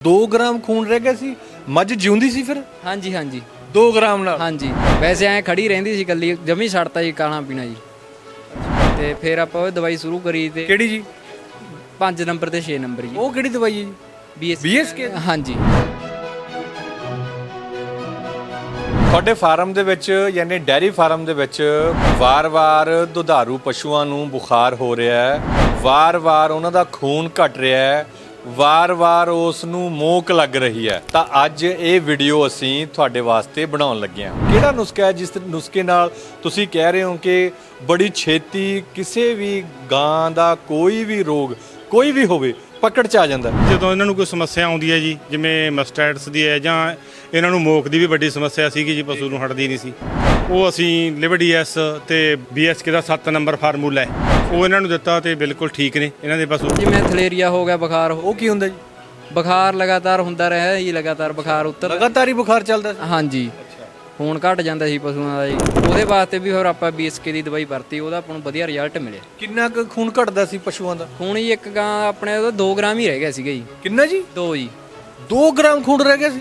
2 gram ਖੂਨ ਰਹਿ ਗਿਆ ਸੀ ਮੱਝ ਜਿਉਂਦੀ ਸੀ ਫਿਰ? ਹਾਂਜੀ ਹਾਂਜੀ। 2 ਗ੍ਰਾਮ ਨਾਲ? ਹਾਂਜੀ। ਵੈਸੇ ਐ ਖੜੀ ਰਹਿੰਦੀ ਸੀ ਕੱਲੀ ਜਮੀ ਛੱਡਤਾ ਜੀ ਖਾਣਾ ਪੀਣਾ ਜੀ। ਤੇ ਫਿਰ ਆਪਾਂ ਉਹ ਦਵਾਈ ਸ਼ੁਰੂ ਕਰੀ ਤੇ ਕਿਹੜੀ ਜੀ? 5 ਨੰਬਰ ਤੇ 6 ਨੰਬਰ ਜੀ। ਉਹ ਕਿਹੜੀ ਦਵਾਈ ਹੈ ਜੀ? BSK BSK? ਹਾਂਜੀ। ਤੁਹਾਡੇ ਫਾਰਮ ਦੇ ਵਿੱਚ ਯਾਨੀ ਡੈਰੀ ਫਾਰਮ ਦੇ ਵਿੱਚ ਵਾਰ-ਵਾਰ ਦੁਧਾਰੂ ਪਸ਼ੂਆਂ ਨੂੰ ਬੁਖਾਰ ਹੋ ਰਿਹਾ ਹੈ ਵਾਰ-ਵਾਰ ਉਹਨਾਂ ਦਾ ਖੂਨ ਘਟ ਰਿਹਾ ਹੈ ਵਾਰ-ਵਾਰ ਉਸ ਨੂੰ ਮੋਕ ਲੱਗ ਰਹੀ ਹੈ। ਤਾਂ ਅੱਜ ਇਹ ਵੀਡੀਓ ਅਸੀਂ ਤੁਹਾਡੇ ਵਾਸਤੇ ਬਣਾਉਣ ਲੱਗੇ ਹਾਂ। ਕਿਹੜਾ ਨੁਸਖਾ ਹੈ ਜਿਸ ਨੁਸਖੇ ਨਾਲ ਤੁਸੀਂ ਕਹਿ ਰਹੇ ਹੋ ਕਿ ਬੜੀ ਛੇਤੀ ਕਿਸੇ ਵੀ ਗਾਂ ਦਾ ਕੋਈ ਵੀ ਰੋਗ, ਕੋਈ ਵੀ ਹੋਵੇ, ਪਕੜ ਚ ਆ ਜਾਂਦਾ ਜਦੋਂ ਇਹਨਾਂ ਨੂੰ ਕੋਈ ਸਮੱਸਿਆ ਆਉਂਦੀ ਹੈ ਜੀ, ਜਿਵੇਂ ਮਸਟੈਟਸ ਦੀ ਹੈ ਜਾਂ ਇਹਨਾਂ ਨੂੰ ਮੋਕ ਦੀ ਵੀ ਵੱਡੀ ਸਮੱਸਿਆ ਸੀਗੀ ਜੀ, ਪਸ਼ੂ ਨੂੰ ਹਟਦੀ ਨਹੀਂ ਸੀ। ਉਹ ਅਸੀਂ ਲਿਵਡੀਐਸ ਤੇ ਬੀਐਸਕੇ ਦਾ 7 ਨੰਬਰ ਫਾਰਮੂਲਾ ਹੈ। ਉਹ ਇਹਨਾਂ ਨੂੰ ਦਿੱਤਾ ਤੇ ਬਿਲਕੁਲ ਠੀਕ ਨੇ। ਇਹਨਾਂ ਦੇ ਪਸ਼ੂ ਜਿਵੇਂ ਥਲੇਰੀਆ ਹੋ ਗਿਆ ਬੁਖਾਰ ਉਹ ਕੀ ਹੁੰਦਾ ਜੀ? ਬੁਖਾਰ ਲਗਾਤਾਰ ਹੁੰਦਾ ਰਿਹਾ ਜੀ ਲਗਾਤਾਰ ਬੁਖਾਰ ਉੱਤਰ ਲਗਾਤਾਰ ਹੀ ਬੁਖਾਰ ਚੱਲਦਾ ਸੀ? ਹਾਂਜੀ। ਖੂਨ ਘਟ ਜਾਂਦਾ ਸੀ ਪਸ਼ੂਆਂ ਦਾ ਜੀ। ਉਹਦੇ ਵਾਸਤੇ ਵੀ ਹੋਰ ਆਪਾਂ BSK ਦੀ ਦਵਾਈ ਵਰਤੀ ਉਹਦਾ ਆਪਾਂ ਨੂੰ ਵਧੀਆ ਰਿਜ਼ਲਟ ਮਿਲਿਆ। ਕਿੰਨਾ ਕੁ ਖੂਨ ਘਟਦਾ ਸੀ ਪਸ਼ੂਆਂ ਦਾ? ਖੂਨ ਹੀ ਇੱਕ ਗਾਂ ਆਪਣੇ ਉਹਦਾ 2 ਗ੍ਰਾਮ ਹੀ ਰਹਿ ਗਿਆ ਸੀਗਾ ਜੀ। ਕਿੰਨਾ ਜੀ? 2 ਜੀ। 2 ਗ੍ਰਾਮ ਖੂਨ ਰਹਿ ਗਿਆ ਸੀ?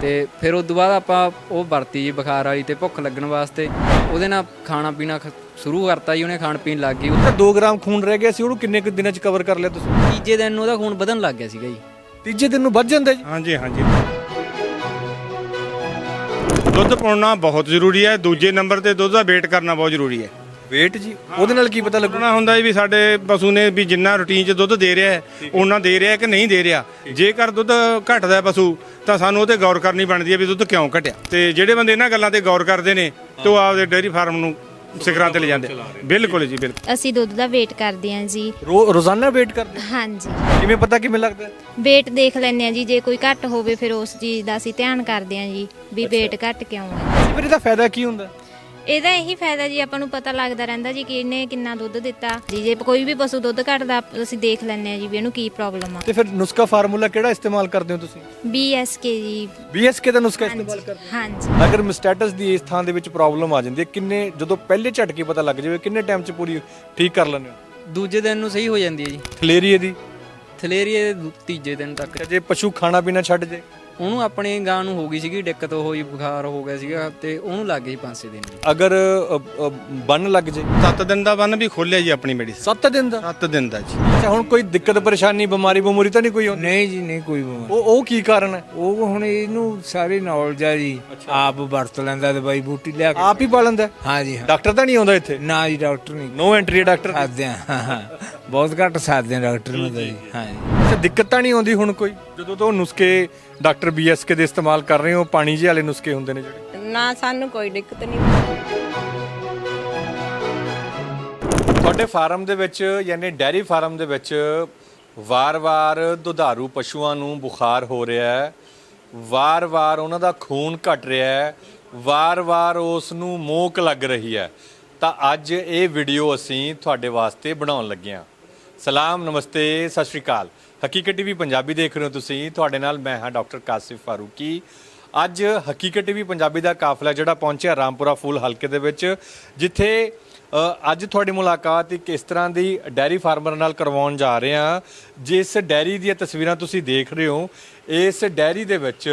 ਤੇ ਫਿਰ ਉਸ ਤੋਂ ਬਾਅਦ ਆਪਾਂ ਉਹ ਵਰਤੀ ਜੀ ਬੁਖਾਰ ਵਾਲੀ ਤੇ ਭੁੱਖ ਲੱਗਣ ਵਾਸਤੇ। ਉਹਦੇ ਨਾਲ ਖਾਣਾ ਪੀਣਾ ਖ- ਸ਼ੁਰੂ ਕਰਤਾ ਜੀ ਉਹਨੇ ਖਾਣ ਪੀਣ ਲੱਗ ਗਈ। ਤਾਂ 2 ਗ੍ਰਾਮ ਖੂਨ ਰਹਿ ਗਿਆ ਸੀ ਉਹਨੂੰ ਕਿੰਨੇ ਕੁ ਦਿਨਾਂ ਚ ਕਵਰ ਕਰ ਲਿਆ ਤੁਸੀਂ? ਤੀਜੇ ਦਿਨ ਨੂੰ ਉਹਦਾ ਖੂਨ ਵਧਣ ਲੱਗ ਗਿਆ ਸੀਗਾ ਜੀ। ਤੀਜੇ ਦਿਨ ਨੂੰ ਵੱਧ ਜਾਂਦਾ ਜੀ? ਹਾਂਜੀ ਹਾਂਜੀ। ਦੁੱਧ ਪਾਉਣਾ ਬਹੁਤ ਜ਼ਰੂਰੀ ਹੈ ਦੂਜੇ ਨੰਬਰ ਤੇ ਦੁੱਧ ਦਾ ਵੇਟ ਕਰਨਾ ਬਹੁਤ ਜ਼ਰੂਰੀ ਹੈ। Weight ਜੀ? ਉਹਦੇ ਨਾਲ ਕੀ ਪਤਾ ਲੱਗੂ? ਲੱਗਣਾ ਹੁੰਦਾ ਹੈ ਵੀ ਸਾਡੇ ਪਸ਼ੂ ਨੇ ਵੀ ਜਿੰਨਾ ਰੂਟੀਨ 'ਚ ਦੁੱਧ ਦੇ ਰਿਹਾ ਹੈ ਉਹਨਾਂ ਦੇ ਰਿਹਾ ਕਿ ਨਹੀਂ ਦੇ ਰਿਹਾ। ਜੇਕਰ ਦੁੱਧ ਘਟਦਾ ਹੈ ਪਸ਼ੂ ਤਾਂ ਸਾਨੂੰ ਉਹ ਤੇ ਗੌਰ ਕਰਨੀ ਬਣਦੀ ਹੈ ਵੀ ਦੁੱਧ ਕਿਉਂ ਘਟਿਆ। ਤੇ ਜਿਹੜੇ ਬੰਦੇ ਇਹਨਾਂ ਗੱਲਾਂ ਤੇ ਗੌਰ ਕਰਦੇ ਨੇ ਤੇ ਉਹ ਆਪਦੇ ਡੇਅਰੀ ਫਾਰਮ ਨੂੰ ਸਿਖਰਾਂ ਤੇ ਲੈ ਜਾਂਦੇ। ਬਿਲਕੁਲ ਜੀ ਬਿਲਕੁਲ। ਅਸੀਂ ਦੁੱਧ ਦਾ ਵੇਟ ਕਰਦੇ ਹਾਂ ਜੀ। ਰੋ- ਰੋਜ਼ਾਨਾ weight ਕਰਦੇ ਹਾਂਜੀ। ਕਿਵੇਂ ਪਤਾ ਕਿਵੇਂ ਲੱਗਦਾ? ਹੈ? ਵੇਟ ਦੇਖ ਲੈਂਦੇ ਹਾਂ ਜੀ ਜੇ ਕੋਈ ਘੱਟ ਹੋਵੇ ਫਿਰ ਉਸ ਚੀਜ਼ ਦਾ ਅਸੀਂ ਧਿਆਨ ਕਰਦੇ ਹਾਂ ਜੀ ਵੀ ਵੇਟ ਘੱਟ ਕਿਉਂ ਹੈ ਫਿਰ ਇਹਦਾ ਫਾਇਦਾ ਕੀ ਹੁੰਦਾ? ਇਹਦਾ ਇਹੀ ਫਾਇਦਾ ਜੀ ਆਪਾਂ ਨੂੰ ਪਤਾ ਲੱਗਦਾ ਰਹਿੰਦਾ ਜੀ ਕਿ ਇਹਨੇ ਕਿੰਨਾ ਦੁੱਧ ਦਿੱਤਾ। ਜੀ ਜੇ ਕੋਈ ਵੀ ਪਸ਼ੂ ਦੁੱਧ ਘੱਟਦਾ ਅਸੀਂ ਦੇਖ ਲੈਂਦੇ ਹਾਂ ਜੀ ਵੀ ਇਹਨੂੰ ਕੀ ਪ੍ਰੋਬਲਮ ਆ। ਤੇ ਫਿਰ ਨੁਸਖਾ ਫਾਰਮੂਲਾ ਕਿਹੜਾ ਇਸਤੇਮਾਲ ਕਰਦੇ ਹੋ ਤੁਸੀਂ? BSK ਜੀ। BSK ਦਾ ਨੁਸਖਾ ਇਸਤੇਮਾਲ ਕਰਦੇ ਹਾਂਜੀ। ਹੋ ਅਗਰ ਮਸਟੈਟਸ ਦੀ ਇਸ ਥਾਂ ਦੇ ਵਿੱਚ ਪ੍ਰੋਬਲਮ ਆ ਜਾਂਦੀ ਹੈ ਕਿੰਨੇ ਜਦੋਂ ਪਹਿਲੇ ਝਟਕੇ ਪਤਾ ਲੱਗ ਜਾਵੇ ਕਿੰਨੇ ਟਾਈਮ ਚ ਪੂਰੀ ਠੀਕ ਕਰ ਲੈਂਦੇ ਹੋ? ਦੂਜੇ ਦਿਨ ਨੂੰ ਸਹੀ ਹੋ ਜਾਂਦੀ ਹੈ ਜੀ। ਥਲੇਰੀਏ ਦੀ? ਥਲੇਰੀਏ ਦੇ ਦੂ- ਤੀਜੇ ਦਿਨ ਤੱਕ। ਜੇ ਪਸ਼ੂ ਖਾਣਾ ਪੀਣਾ ਛੱਡ ਜੇ? ਉਹਨੂੰ ਆਪਣੀ ਗਾਂ ਨੂੰ ਹੋ ਗਈ ਸੀਗੀ ਦਿੱਕਤ ਹੋਈ ਬੁਖਾਰ ਹੋ ਗਿਆ ਸੀਗਾ ਤੇ ਉਹਨੂੰ ਲੱਗ ਗਈ 5-6 ਦਿਨ ਜੀ ਅਗਰ ਅ, ਅ, ਬੰਨ ਲੱਗ ਜੇ? 7 ਦਿਨ ਦਾ ਬੰਨ ਵੀ ਖੋਲਿਆ ਜੀ ਆਪਣੀ ਮੈਡੀਸਨ 7 ਦਿਨ ਦਾ? 7 ਦਿਨ ਦਾ ਜੀ। ਅੱਛਾ ਹੁਣ ਕੋਈ ਦਿੱਕਤ ਪਰੇਸ਼ਾਨੀ ਬਿਮਾਰੀ ਬਿਮੂਰੀ ਤਾਂ ਨਹੀਂ ਕੋਈ ਆਉਂਦੀ? ਨਹੀਂ ਜੀ ਨਹੀਂ ਕੋਈ ਬਿਮਾਰੀ। ਉਹ ਉਹ ਕੀ ਕਾਰਨ ਹੈ? ਉਹ ਹੁਣ ਇਹਨੂੰ ਸਾਰੀ ਨੌਲੇਜ ਆ ਜੀ। ਆਪ ਵਰਤ ਲੈਂਦਾ ਦਵਾਈ ਬੂਟੀ ਲਿਆ ਕੇ। ਆਪ ਹੀ ਪਾਲਦਾ ਹੈ? ਹਾਂ ਜੀ ਹਾਂ। ਡਾਕਟਰ ਤਾਂ ਨਹੀਂ ਆਉਂਦਾ ਇੱਥੇ? ਨਾ ਜੀ ਡਾਕਟਰ ਨਹੀਂ। ਨੋ ਐਂਟਰੀ ਡਾਕਟਰ ਸਾਦੇ ਆ ਹਾਂ, ਹਾਂ। ਬਹੁਤ ਘੱਟ ਸਾਦੇ ਆ ਡਾਕਟਰ ਨੂੰ ਤਾਂ ਜੀ ਹਾਂ ਜੀ। ਅੱਛਾ ਦਿੱਕਤ ਤਾਂ ਨਹੀਂ ਆਉਂਦੀ ਹੁਣ ਕੋਈ? ਜਦੋਂ ਤੋਂ ਨੁਸਖੇ ਡਾਕਟਰ ਬੀਐਸਕੇ ਦੇ ਇਸਤੇਮਾਲ ਕਰ ਰਹੇ ਹੋ ਪਾਣੀ ਜਿਹੇ ਵਾਲੇ ਨੁਸਖੇ ਹੁੰਦੇ ਨੇ ਜਿਹੜੇ। ਨਾ ਸਾਨੂੰ ਕੋਈ ਦਿੱਕਤ ਨਹੀਂ। ਤੁਹਾਡੇ ਫਾਰਮ ਦੇ ਵਿੱਚ ਯਾਨੀ ਡੈਰੀ ਫਾਰਮ ਦੇ ਵਿੱਚ ਵਾਰ-ਵਾਰ ਦੁਧਾਰੂ ਪਸ਼ੂਆਂ ਨੂੰ ਬੁਖਾਰ ਹੋ ਰਿਹਾ ਹੈ। ਵਾਰ-ਵਾਰ ਉਹਨਾਂ ਦਾ ਖੂਨ ਘਟ ਰਿਹਾ ਹੈ। ਵਾਰ-ਵਾਰ ਉਸ ਨੂੰ ਮੋਕ ਲੱਗ ਰਹੀ ਹੈ। ਤਾਂ ਅੱਜ ਇਹ ਵੀਡੀਓ ਅਸੀਂ ਤੁਹਾਡੇ ਵਾਸਤੇ ਬਣਾਉਣ ਲੱਗੇ ਹਾਂ। ਸਲਾਮ ਨਮਸਤੇ ਸਤਿ ਸ਼੍ਰੀ ਅਕਾਲ। ਹਕੀਕਤ ਟੀਵੀ ਪੰਜਾਬੀ ਦੇਖ ਰਹੇ ਹੋ ਤੁਸੀਂ। ਤੁਹਾਡੇ ਨਾਲ ਮੈਂ ਹਾਂ ਡਾਕਟਰ ਕਾਸਿਫ ਫਾਰੂਕੀ। ਅੱਜ ਹਕੀਕਤ ਟੀਵੀ ਪੰਜਾਬੀ ਦਾ ਕਾਫਲਾ ਜਿਹੜਾ ਪਹੁੰਚਿਆ ਰਾਮਪੁਰਾ ਫੂਲ ਹਲਕੇ ਦੇ ਵਿੱਚ, ਜਿੱਥੇ ਅੱਜ ਤੁਹਾਡੀ ਮੁਲਾਕਾਤ ਇੱਕ ਇਸ ਤਰ੍ਹਾਂ ਦੀ ਡੈਰੀ ਫਾਰਮਰ ਨਾਲ ਕਰਵਾਉਣ ਜਾ ਰਹੇ ਹਾਂ। ਜਿਸ ਡੈਰੀ ਦੀਆਂ ਤਸਵੀਰਾਂ ਤੁਸੀਂ ਦੇਖ ਰਹੇ ਹੋ, ਇਸ ਡੈਰੀ ਦੇ ਵਿੱਚ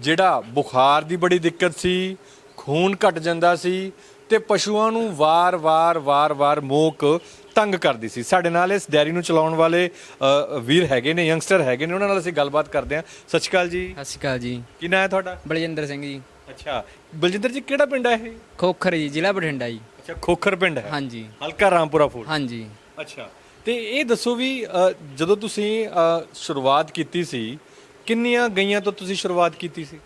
ਜਿਹੜਾ ਬੁਖਾਰ ਦੀ ਬੜੀ ਦਿੱਕਤ ਸੀ, ਖੂਨ ਘਟ ਜਾਂਦਾ ਸੀ ਤੇ ਪਸ਼ੂਆਂ ਨੂੰ ਵਾਰ-ਵਾਰ ਵਾਰ-ਵਾਰ ਮੋਕ ਤੰਗ ਕਰਦੀ ਸੀ। ਸਾਡੇ ਨਾਲ ਇਸ ਡੈਰੀ ਨੂੰ ਚਲਾਉਣ ਵਾਲੇ ਅ, ਵੀਰ ਹੈਗੇ ਨੇ ਯੰਗਸਟਰ ਹੈਗੇ ਨੇ ਉਹਨਾਂ ਨਾਲ ਅਸੀਂ ਗੱਲਬਾਤ ਕਰਦੇ ਹਾਂ। ਸਤਿ ਸ਼੍ਰੀ ਅਕਾਲ ਜੀ। ਸਤਿ ਸ਼੍ਰੀ ਅਕਾਲ ਜੀ। ਕੀ ਨਾਂ ਹੈ ਤੁਹਾਡਾ? ਬਲਜਿੰਦਰ ਸਿੰਘ ਜੀ। ਅੱਛਾ। ਬਲਜਿੰਦਰ ਜੀ ਕਿਹੜਾ ਪਿੰਡ ਹੈ ਇਹ? ਖੋਖਰ ਜੀ ਜ਼ਿਲ੍ਹਾ ਬਠਿੰਡਾ ਜੀ। ਅੱਛਾ ਖੋਖਰ ਪਿੰਡ ਹੈ। ਹਾਂਜੀ। ਹਲਕਾ ਰਾਮਪੁਰਾ ਫੂਲ ਹਾਂਜੀ। ਅੱਛਾ। ਤੇ ਇਹ ਦੱਸੋ ਵੀ ਅ, ਜਦੋਂ ਤੁਸੀਂ ਅ, ਸ਼ੁਰੂਆਤ ਕੀਤੀ ਸੀ ਕਿੰਨੀਆਂ ਗਈਆਂ ਤੋਂ ਤੁਸੀਂ ਸ਼ੁਰੂਆਤ ਕੀਤੀ ਸੀ?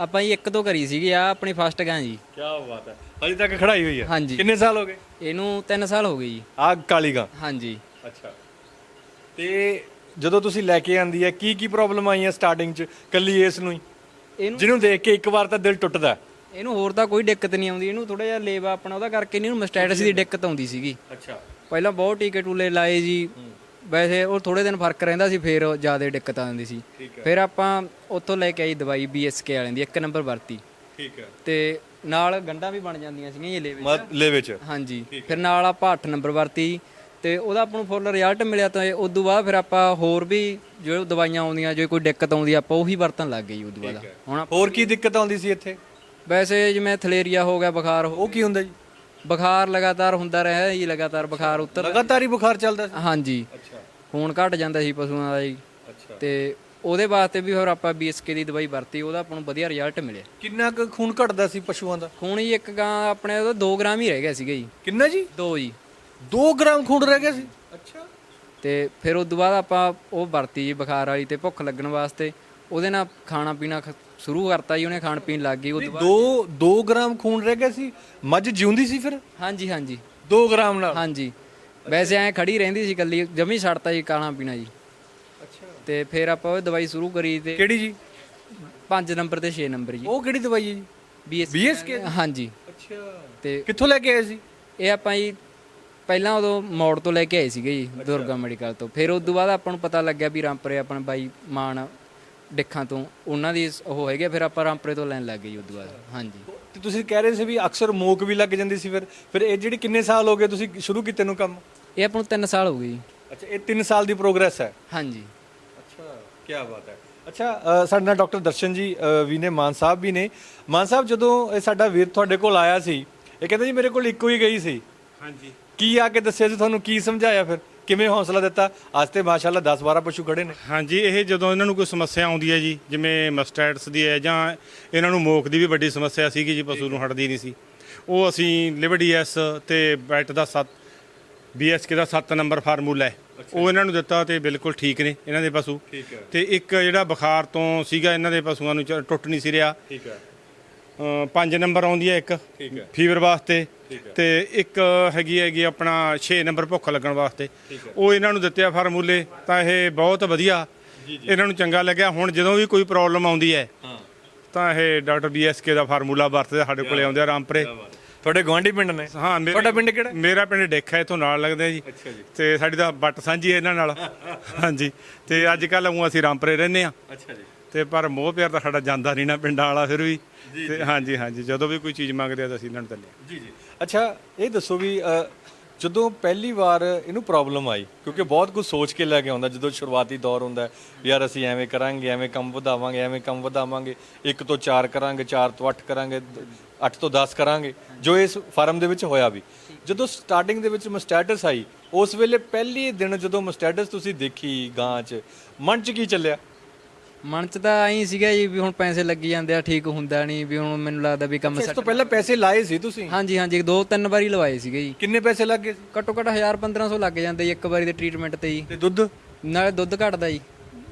ਆਪਾਂ ਜੀ ਇੱਕ ਤੋਂ ਕਰੀ ਸੀਗੀ ਆ ਆਪਣੀ ਫਸਟ ਗਾਂ ਜੀ। ਕੀ ਬਾਤ ਹੈ। ਹਜੇ ਤੱਕ ਖੜਾਈ ਹੋਈ ਹੈ ਹਾਂਜੀ। ਕਿੰਨੇ ਸਾਲ ਹੋ ਗਏ? ਇਹਨੂੰ 3 ਸਾਲ ਹੋ ਗਏ ਜੀ। ਆ ਕਾਲੀ ਗਾਂ। ਹਾਂਜੀ। ਅੱਛਾ। ਤੇ ਜਦੋਂ ਤੁਸੀਂ ਲੈ ਕੇ ਆਂਦੀ ਹੈ ਕੀ ਕੀ ਪ੍ਰੋਬਲਮ ਆਈਆਂ ਸਟਾਰਟਿੰਗ 'ਚ ਕੱਲੀ ਇਸ ਨੂੰ ਹੀ? ਇਹਨੂੰ ਜਿਹਨੂੰ ਦੇਖ ਕੇ ਇੱਕ ਵਾਰ ਤਾਂ ਦਿਲ ਟੁੱਟਦਾ। ਹੈ। ਇਹਨੂੰ ਹੋਰ ਤਾਂ ਕੋਈ ਦਿੱਕਤ ਨਹੀਂ ਆਉਂਦੀ। ਇਹਨੂੰ ਥੋੜਾ ਜਿਹਾ ਲੇਵਾ ਆਪਣਾ ਉਹਦਾ ਕਰਕੇ ਨਹੀਂ ਇਹਨੂੰ ਮਸਟੈਟਸ ਦੀ ਦਿੱਕਤ ਆਉਂਦੀ ਸੀਗੀ। ਅੱਛਾ। ਪਹਿਲਾਂ ਬਹੁਤ ਟੀਕੇ ਟੂਲੇ ਲਾਏ ਜੀ। ਵੈਸੇ ਉਹ ਥੋੜੇ ਦਿਨ ਫ਼ਰਕ ਰਹਿੰਦਾ ਸੀ ਫਿਰ ਜ਼ਿਆਦਾ ਦਿੱਕਤ ਆਉਂਦੀ ਸੀ। ਫਿਰ ਆਪਾਂ ਉੱਥੋਂ ਲੈ ਕੇ ਆਈ ਦਵਾਈ BSK ਵਾਲਿਆਂ ਦੀ ਇੱਕ ਨੰਬਰ ਵਰਤੀ। ਠੀਕ ਹੈ ਤੇ ਨਾਲ ਗੰਢਾਂ ਵੀ ਬਣ ਜਾਂਦੀਆਂ ਸੀਗੀਆਂ ਇਹ ਲੇਵੇ 'ਚ। ਮਤ ਲੈ ਵਿੱਚ ਹਾਂਜੀ ਫਿਰ ਨਾਲ ਆਪਾਂ 8 ਨੰਬਰ ਵਰਤੀ। ਤੇ ਉਹਦਾ ਆਪਾਂ ਨੂੰ ਫੁੱਲ ਰਿਜ਼ਲਟ ਮਿਲਿਆ ਤਾਂ ਉਸ ਤੋਂ ਬਾਅਦ ਫਿਰ ਆਪਾਂ ਹੋਰ ਵੀ ਜੋ ਦਵਾਈਆਂ ਆਉਂਦੀਆਂ ਜੇ ਕੋਈ ਦਿੱਕਤ ਆਉਂਦੀ ਆਪਾਂ ਉਹੀ ਵਰਤਣ ਲੱਗ ਗਏ ਜੀ ਉਸ ਤੋਂ ਬਾਅਦ। ਹੁਣ ਆਪਾਂ- ਹੋਰ ਕੀ ਦਿੱਕਤ ਆਉਂਦੀ ਸੀ ਇੱਥੇ? ਵੈਸੇ ਜਿਵੇਂ ਥਲੇਰੀਆ ਹੋ ਗਿਆ ਬੁਖਾਰ ਹੋ ਉਹ ਕੀ ਹੁੰਦਾ ਜੀ? ਬੁਖਾਰ ਲਗਾਤਾਰ ਹੁੰਦਾ ਰਿਹਾ ਜੀ ਲਗਾਤਾਰ ਬੁਖਾਰ ਉੱਤਰ ਲਗਾਤਾਰ ਹੀ ਬੁਖਾਰ ਚੱਲਦਾ ਸੀ? ਹਾਂਜੀ। ਅੱਛਾ। ਖੂਨ ਘਟ ਜਾਂਦਾ ਸੀ ਪਸ਼ੂਆਂ ਦਾ ਜੀ। ਅੱਛਾ। ਤੇ ਉਹਦੇ ਵਾਸਤੇ ਵੀ ਹੋਰ ਆਪਾਂ ਬੀਐਸਕੇ ਦੀ ਦਵਾਈ ਵਰਤੀ ਉਹਦਾ ਆਪਾਂ ਨੂੰ ਵਧੀਆ ਰਿਜ਼ਲਟ ਮਿਲਿਆ। ਕਿੰਨਾ ਕੁ ਖੂਨ ਘਟਦਾ ਸੀ ਪਸ਼ੂਆਂ ਦਾ? ਖੂਨ ਜੀ ਇੱਕ ਗਾਂ ਆਪਣੇ ਉਹਦਾ 2 ਗ੍ਰਾਮ ਹੀ ਰਹਿ ਗਿਆ ਸੀਗਾ ਜੀ। ਕਿੰਨਾ ਜੀ? 2 ਜੀ। 2 ਗ੍ਰਾਮ ਖੂਨ ਰਹਿ ਗਿਆ ਸੀ? ਅੱਛਾ। ਤੇ ਫਿਰ ਉਸ ਤੋਂ ਬਾਅਦ ਆਪਾਂ ਉਹ ਵਰਤੀ ਜੀ ਬੁਖਾਰ ਵਾਲੀ ਤੇ ਭੁੱਖ ਲੱਗਣ ਵਾਸਤੇ। ਉਹਦੇ ਨਾਲ ਖਾਣਾ ਪੀਣਾ ਖ- ਸ਼ੁਰੂ ਕਰਤਾ ਜੀ ਉਹਨੇ ਖਾਣ ਪੀਣ ਲੱਗ ਗਈ ਉਸ ਤੋਂ ਬਾਅਦ 2 2 ਗ੍ਰਾਮ ਖੂਨ ਰਹਿ ਗਿਆ ਸੀ ਮੱਝ ਜਿਉਂਦੀ ਸੀ ਫਿਰ? ਹਾਂਜੀ ਹਾਂਜੀ। 2 ਗ੍ਰਾਮ ਨਾਲ? ਹਾਂਜੀ। ਵੈਸੇ ਐ ਖੜੀ ਰਹਿੰਦੀ ਸੀ ਕੱਲੀ ਜਮੀ ਛੱਡਤਾ ਜੀ ਖਾਣਾ ਪੀਣਾ ਜੀ। ਅੱਛਾ। ਤੇ ਫਿਰ ਆਪਾਂ ਉਹ ਦਵਾਈ ਸ਼ੁਰੂ ਕਰੀ ਤੇ ਕਿਹੜੀ ਜੀ? 5 ਨੰਬਰ ਤੇ 6 ਨੰਬਰ ਜੀ। ਉਹ ਕਿਹੜੀ ਦਵਾਈ ਹੈ ਜੀ? BSK BSK ਹਾਂਜੀ। ਅੱਛਾ। ਤੇ ਕਿੱਥੋਂ ਲੈ ਕੇ ਆਏ ਸੀ? ਇਹ ਆਪਾਂ ਜੀ ਪਹਿਲਾਂ ਉਦੋਂ ਮੋੜ ਤੋਂ ਲੈ ਕੇ ਆਏ ਸੀਗੇ ਜੀ ਦੁਰਗਾ ਮੈਡੀਕਲ ਤੋਂ। ਫਿਰ ਉਸ ਤੋਂ ਬਾਅਦ ਆਪਾਂ ਨੂੰ ਪਤਾ ਲੱਗਿਆ ਵੀ ਰਾਮਪੁਰੇ ਆਪਣੇ ਬਾਈ ਮਾਨ ਡਿੱਖਾਂ ਤੋਂ ਉਹਨਾਂ ਦੀ ਉਹ ਹੈਗੇ ਫਿਰ ਆਪਾਂ ਰਾਮਪੁਰੇ ਤੋਂ ਲੈਣ ਲੱਗ ਗਏ ਜੀ ਉਸ ਤੋਂ ਬਾਅਦ। ਹਾਂਜੀ। ਤੇ ਤੁਸੀਂ ਕਹਿ ਰਹੇ ਸੀ ਵੀ ਅਕਸਰ ਮੋਕ ਵੀ ਲੱਗ ਜਾਂਦੀ ਸੀ ਫਿਰ ਫਿਰ ਇਹ ਜਿਹੜੀ ਕਿੰਨੇ ਸਾਲ ਹੋ ਗਏ ਤੁਸੀਂ ਸ਼ੁਰੂ ਕੀਤੇ ਨੂੰ ਕੰਮ? ਇਹ ਆਪਾਂ ਨੂੰ 3 ਸਾਲ ਹੋ ਗਏ ਜੀ। ਅੱਛਾ ਇਹ 3 ਸਾਲ ਦੀ ਪ੍ਰੋਗਰੈਸ ਹੈ? ਹਾਂਜੀ। ਅੱਛਾ ਕੀ ਬਾਤ ਹੈ। ਅੱਛਾ ਸਾਡੇ ਨਾਲ ਡਾਕਟਰ ਦਰਸ਼ਨ ਜੀ ਵੀ ਨੇ ਮਾਨ ਸਾਹਿਬ ਵੀ ਨੇ। ਮਾਨ ਸਾਹਿਬ ਜਦੋਂ ਇਹ ਸਾਡਾ ਵੀਰ ਤੁਹਾਡੇ ਕੋਲ ਆਇਆ ਸੀ ਇਹ ਕਹਿੰਦਾ ਜੀ ਮੇਰੇ ਕੋਲ ਇੱਕੋ ਹੀ ਗਈ ਸੀ। ਹਾਂਜੀ। ਕੀ ਆ ਕੇ ਦੱਸਿਆ ਸੀ ਤੁਹਾਨੂੰ ਕੀ ਸਮਝਾਇਆ ਫਿਰ? ਕਿਵੇਂ ਹੌਸਲਾ ਦਿੱਤਾ? ਅੱਜ ਤੇ ਮਾਸ਼ਾਅੱਲਾ 10 12 ਪਸ਼ੂ ਖੜੇ ਨੇ। ਹਾਂਜੀ ਇਹ ਜਦੋਂ ਇਹਨਾਂ ਨੂੰ ਕੋਈ ਸਮੱਸਿਆ ਆਉਂਦੀ ਹੈ ਜੀ ਜਿਵੇਂ ਮਸਟੈਟਸ ਦੀ ਹੈ ਜਾਂ ਇਹਨਾਂ ਨੂੰ ਮੋਕ ਦੀ ਵੀ ਵੱਡੀ ਸਮੱਸਿਆ ਸੀਗੀ ਜੀ ਪਸ਼ੂ ਨੂੰ ਹਟਦੀ ਨਹੀਂ ਸੀ। ਉਹ ਅਸੀਂ ਲਿਬਰਡੀਐਸ ਤੇ ਬੈਟ ਦਾ 7 ਬੀਐਸਕੇ ਦਾ 7 ਨੰਬਰ ਫਾਰਮੂਲਾ ਹੈ। ਉਹ ਇਹਨਾਂ ਨੂੰ ਦਿੱਤਾ ਤੇ ਬਿਲਕੁਲ ਠੀਕ ਨੇ ਇਹਨਾਂ ਦੇ ਪਸ਼ੂ। ਤੇ ਇੱਕ ਜਿਹੜਾ ਬੁਖਾਰ ਤੋਂ ਸੀਗਾ ਇਹਨਾਂ ਦੇ ਪਸ਼ੂਆਂ ਨੂੰ ਟੁੱਟ ਨਹੀਂ ਸੀ ਰਿਹਾ। ਠੀਕ ਹੈ। 5 ਨੰਬਰ ਆਉਂਦੀ ਹੈ ਇੱਕ ਠੀਕ ਹੈ। ਫੀਵਰ ਵਾਸਤੇ ਤੇ ਇੱਕ ਹੈਗੀ ਹੈਗੀ ਆਪਣਾ 6 ਨੰਬਰ ਭੁੱਖ ਲੱਗਣ ਵਾਸਤੇ। ਉਹ ਇਹਨਾਂ ਨੂੰ ਦਿੱਤੇ ਆ ਫਾਰਮੂਲੇ ਤਾਂ ਇਹ ਬਹੁਤ ਵਧੀਆ ਇਹਨਾਂ ਨੂੰ ਚੰਗਾ ਲੱਗਿਆ। ਹੁਣ ਜਦੋਂ ਵੀ ਕੋਈ ਪ੍ਰੋਬਲਮ ਆਉਂਦੀ ਹੈ ਤਾਂ ਇਹ ਡਾਕਟਰ ਬੀਐਸਕੇ ਦਾ ਫਾਰਮੂਲਾ ਵਰਤਦੇ ਸਾਡੇ ਕੋਲੇ ਆਉਂਦੇ ਆ ਰਾਮਪੁਰੇ। ਤੁਹਾਡੇ ਗਵਾਂਢੀ ਪਿੰਡ ਨੇ? ਹਾਂ ਤੁਹਾਡਾ ਪਿੰਡ ਕਿਹੜਾ? ਮੇਰਾ ਪਿੰਡ ਡੇਖਾ ਇਥੋਂ ਨਾਲ ਲੱਗਦਾ ਜੀ। ਤੇ ਸਾਡੀ ਤਾਂ ਬੱਟ ਸਾਂਝੀ ਹੈ ਇਹਨਾਂ ਨਾਲ। ਹਾਂਜੀ। ਤੇ ਅੱਜ ਕੱਲ ਉਹ ਅਸੀਂ ਰਾਮਪੁਰੇ ਰਹਿੰਦੇ ਆ। ਅੱਛਾ ਜੀ। ਤੇ ਪਰ ਮੋਹ ਪਿਆਰ ਤਾਂ ਸਾਡਾ ਜਾਂਦਾ ਨਹੀਂ ਨਾ ਪਿੰਡਾਂ ਵਾਲਾ ਫਿਰ ਵੀ। ਤੇ ਹਾਂਜੀ ਹਾਂਜੀ ਜਦੋਂ ਵੀ ਕੋਈ ਚੀਜ਼ ਮੰਗਦੇ ਆ ਤਾਂ ਅਸੀਂ ਇਹਨਾਂ ਨੂੰ ਦਿੰਦੇ ਆ। ਜੀ ਜੀ। ਅੱਛਾ ਇਹ ਦੱਸੋ ਵੀ ਅ, ਜਦੋਂ ਪਹਿਲੀ ਵਾਰ ਇਹਨੂੰ ਪ੍ਰੋਬਲਮ ਆਈ ਕਿਉਂਕਿ ਬਹੁਤ ਕੁਝ ਸੋਚ ਕੇ ਲੈ ਕੇ ਆਉਂਦਾ ਜਦੋਂ ਸ਼ੁਰੂਆਤੀ ਦੌਰ ਹੁੰਦਾ ਹੈ, ਯਾਰ ਅਸੀਂ ਐਵੇਂ ਕਰਾਂਗੇ ਐਵੇਂ ਕੰਮ ਵਧਾਵਾਂਗੇ ਐਵੇਂ ਕੰਮ ਵਧਾਵਾਂਗੇ 1 ਤੋਂ 4 ਕਰਾਂਗੇ 4 ਤੋਂ 8 ਕਰਾਂਗੇ 8 ਤੋਂ 10 ਕਰਾਂਗੇ ਜੋ ਇਸ ਫਾਰਮ ਦੇ ਵਿੱਚ ਹੋਇਆ ਵੀ। ਜਦੋਂ ਸਟਾਰਟਿੰਗ ਦੇ ਵਿੱਚ ਮਸਟੈਟਸ ਆਈ ਉਸ ਵੇਲੇ ਪਹਿਲੇ ਦਿਨ ਜਦੋਂ ਮਸਟੈਟਸ ਤੁਸੀਂ ਦੇਖੀ ਗਾਂ 'ਚ ਮਨ 'ਚ ਕੀ ਚੱਲਿਆ? ਮਨ ਚ ਤਾਂ ਐਂ ਸੀਗਾ ਜੀ ਵੀ ਹੁਣ ਪੈਸੇ ਲੱਗੀ ਜਾਂਦੇ ਆ ਠੀਕ ਹੁੰਦਾ ਨਹੀਂ ਵੀ ਹੁਣ ਮੈਨੂੰ ਲੱਗਦਾ ਵੀ ਕੰਮ ਇਸ ਤੋਂ ਪਹਿਲਾਂ ਪੈਸੇ ਲਾਏ ਸੀ ਤੁਸੀਂ? ਹਾਂਜੀ ਹਾਂਜੀ ਦੋ ਤਿੰਨ ਵਾਰੀ ਲਵਾਏ ਸੀਗੇ ਜੀ। ਕਿੰਨੇ ਪੈਸੇ ਲੱਗੇ ਸੀ? ਘੱਟੋ ਘੱਟ 1000 1500 ਲੱਗ ਜਾਂਦੇ ਜੀ ਇੱਕ ਵਾਰੀ ਦੇ ਟ੍ਰੀਟਮੈਂਟ ਤੇ ਜੀ। ਤੇ ਦੁੱਧ? ਨਾਲੇ ਦੁੱਧ ਘਟਦਾ ਜੀ।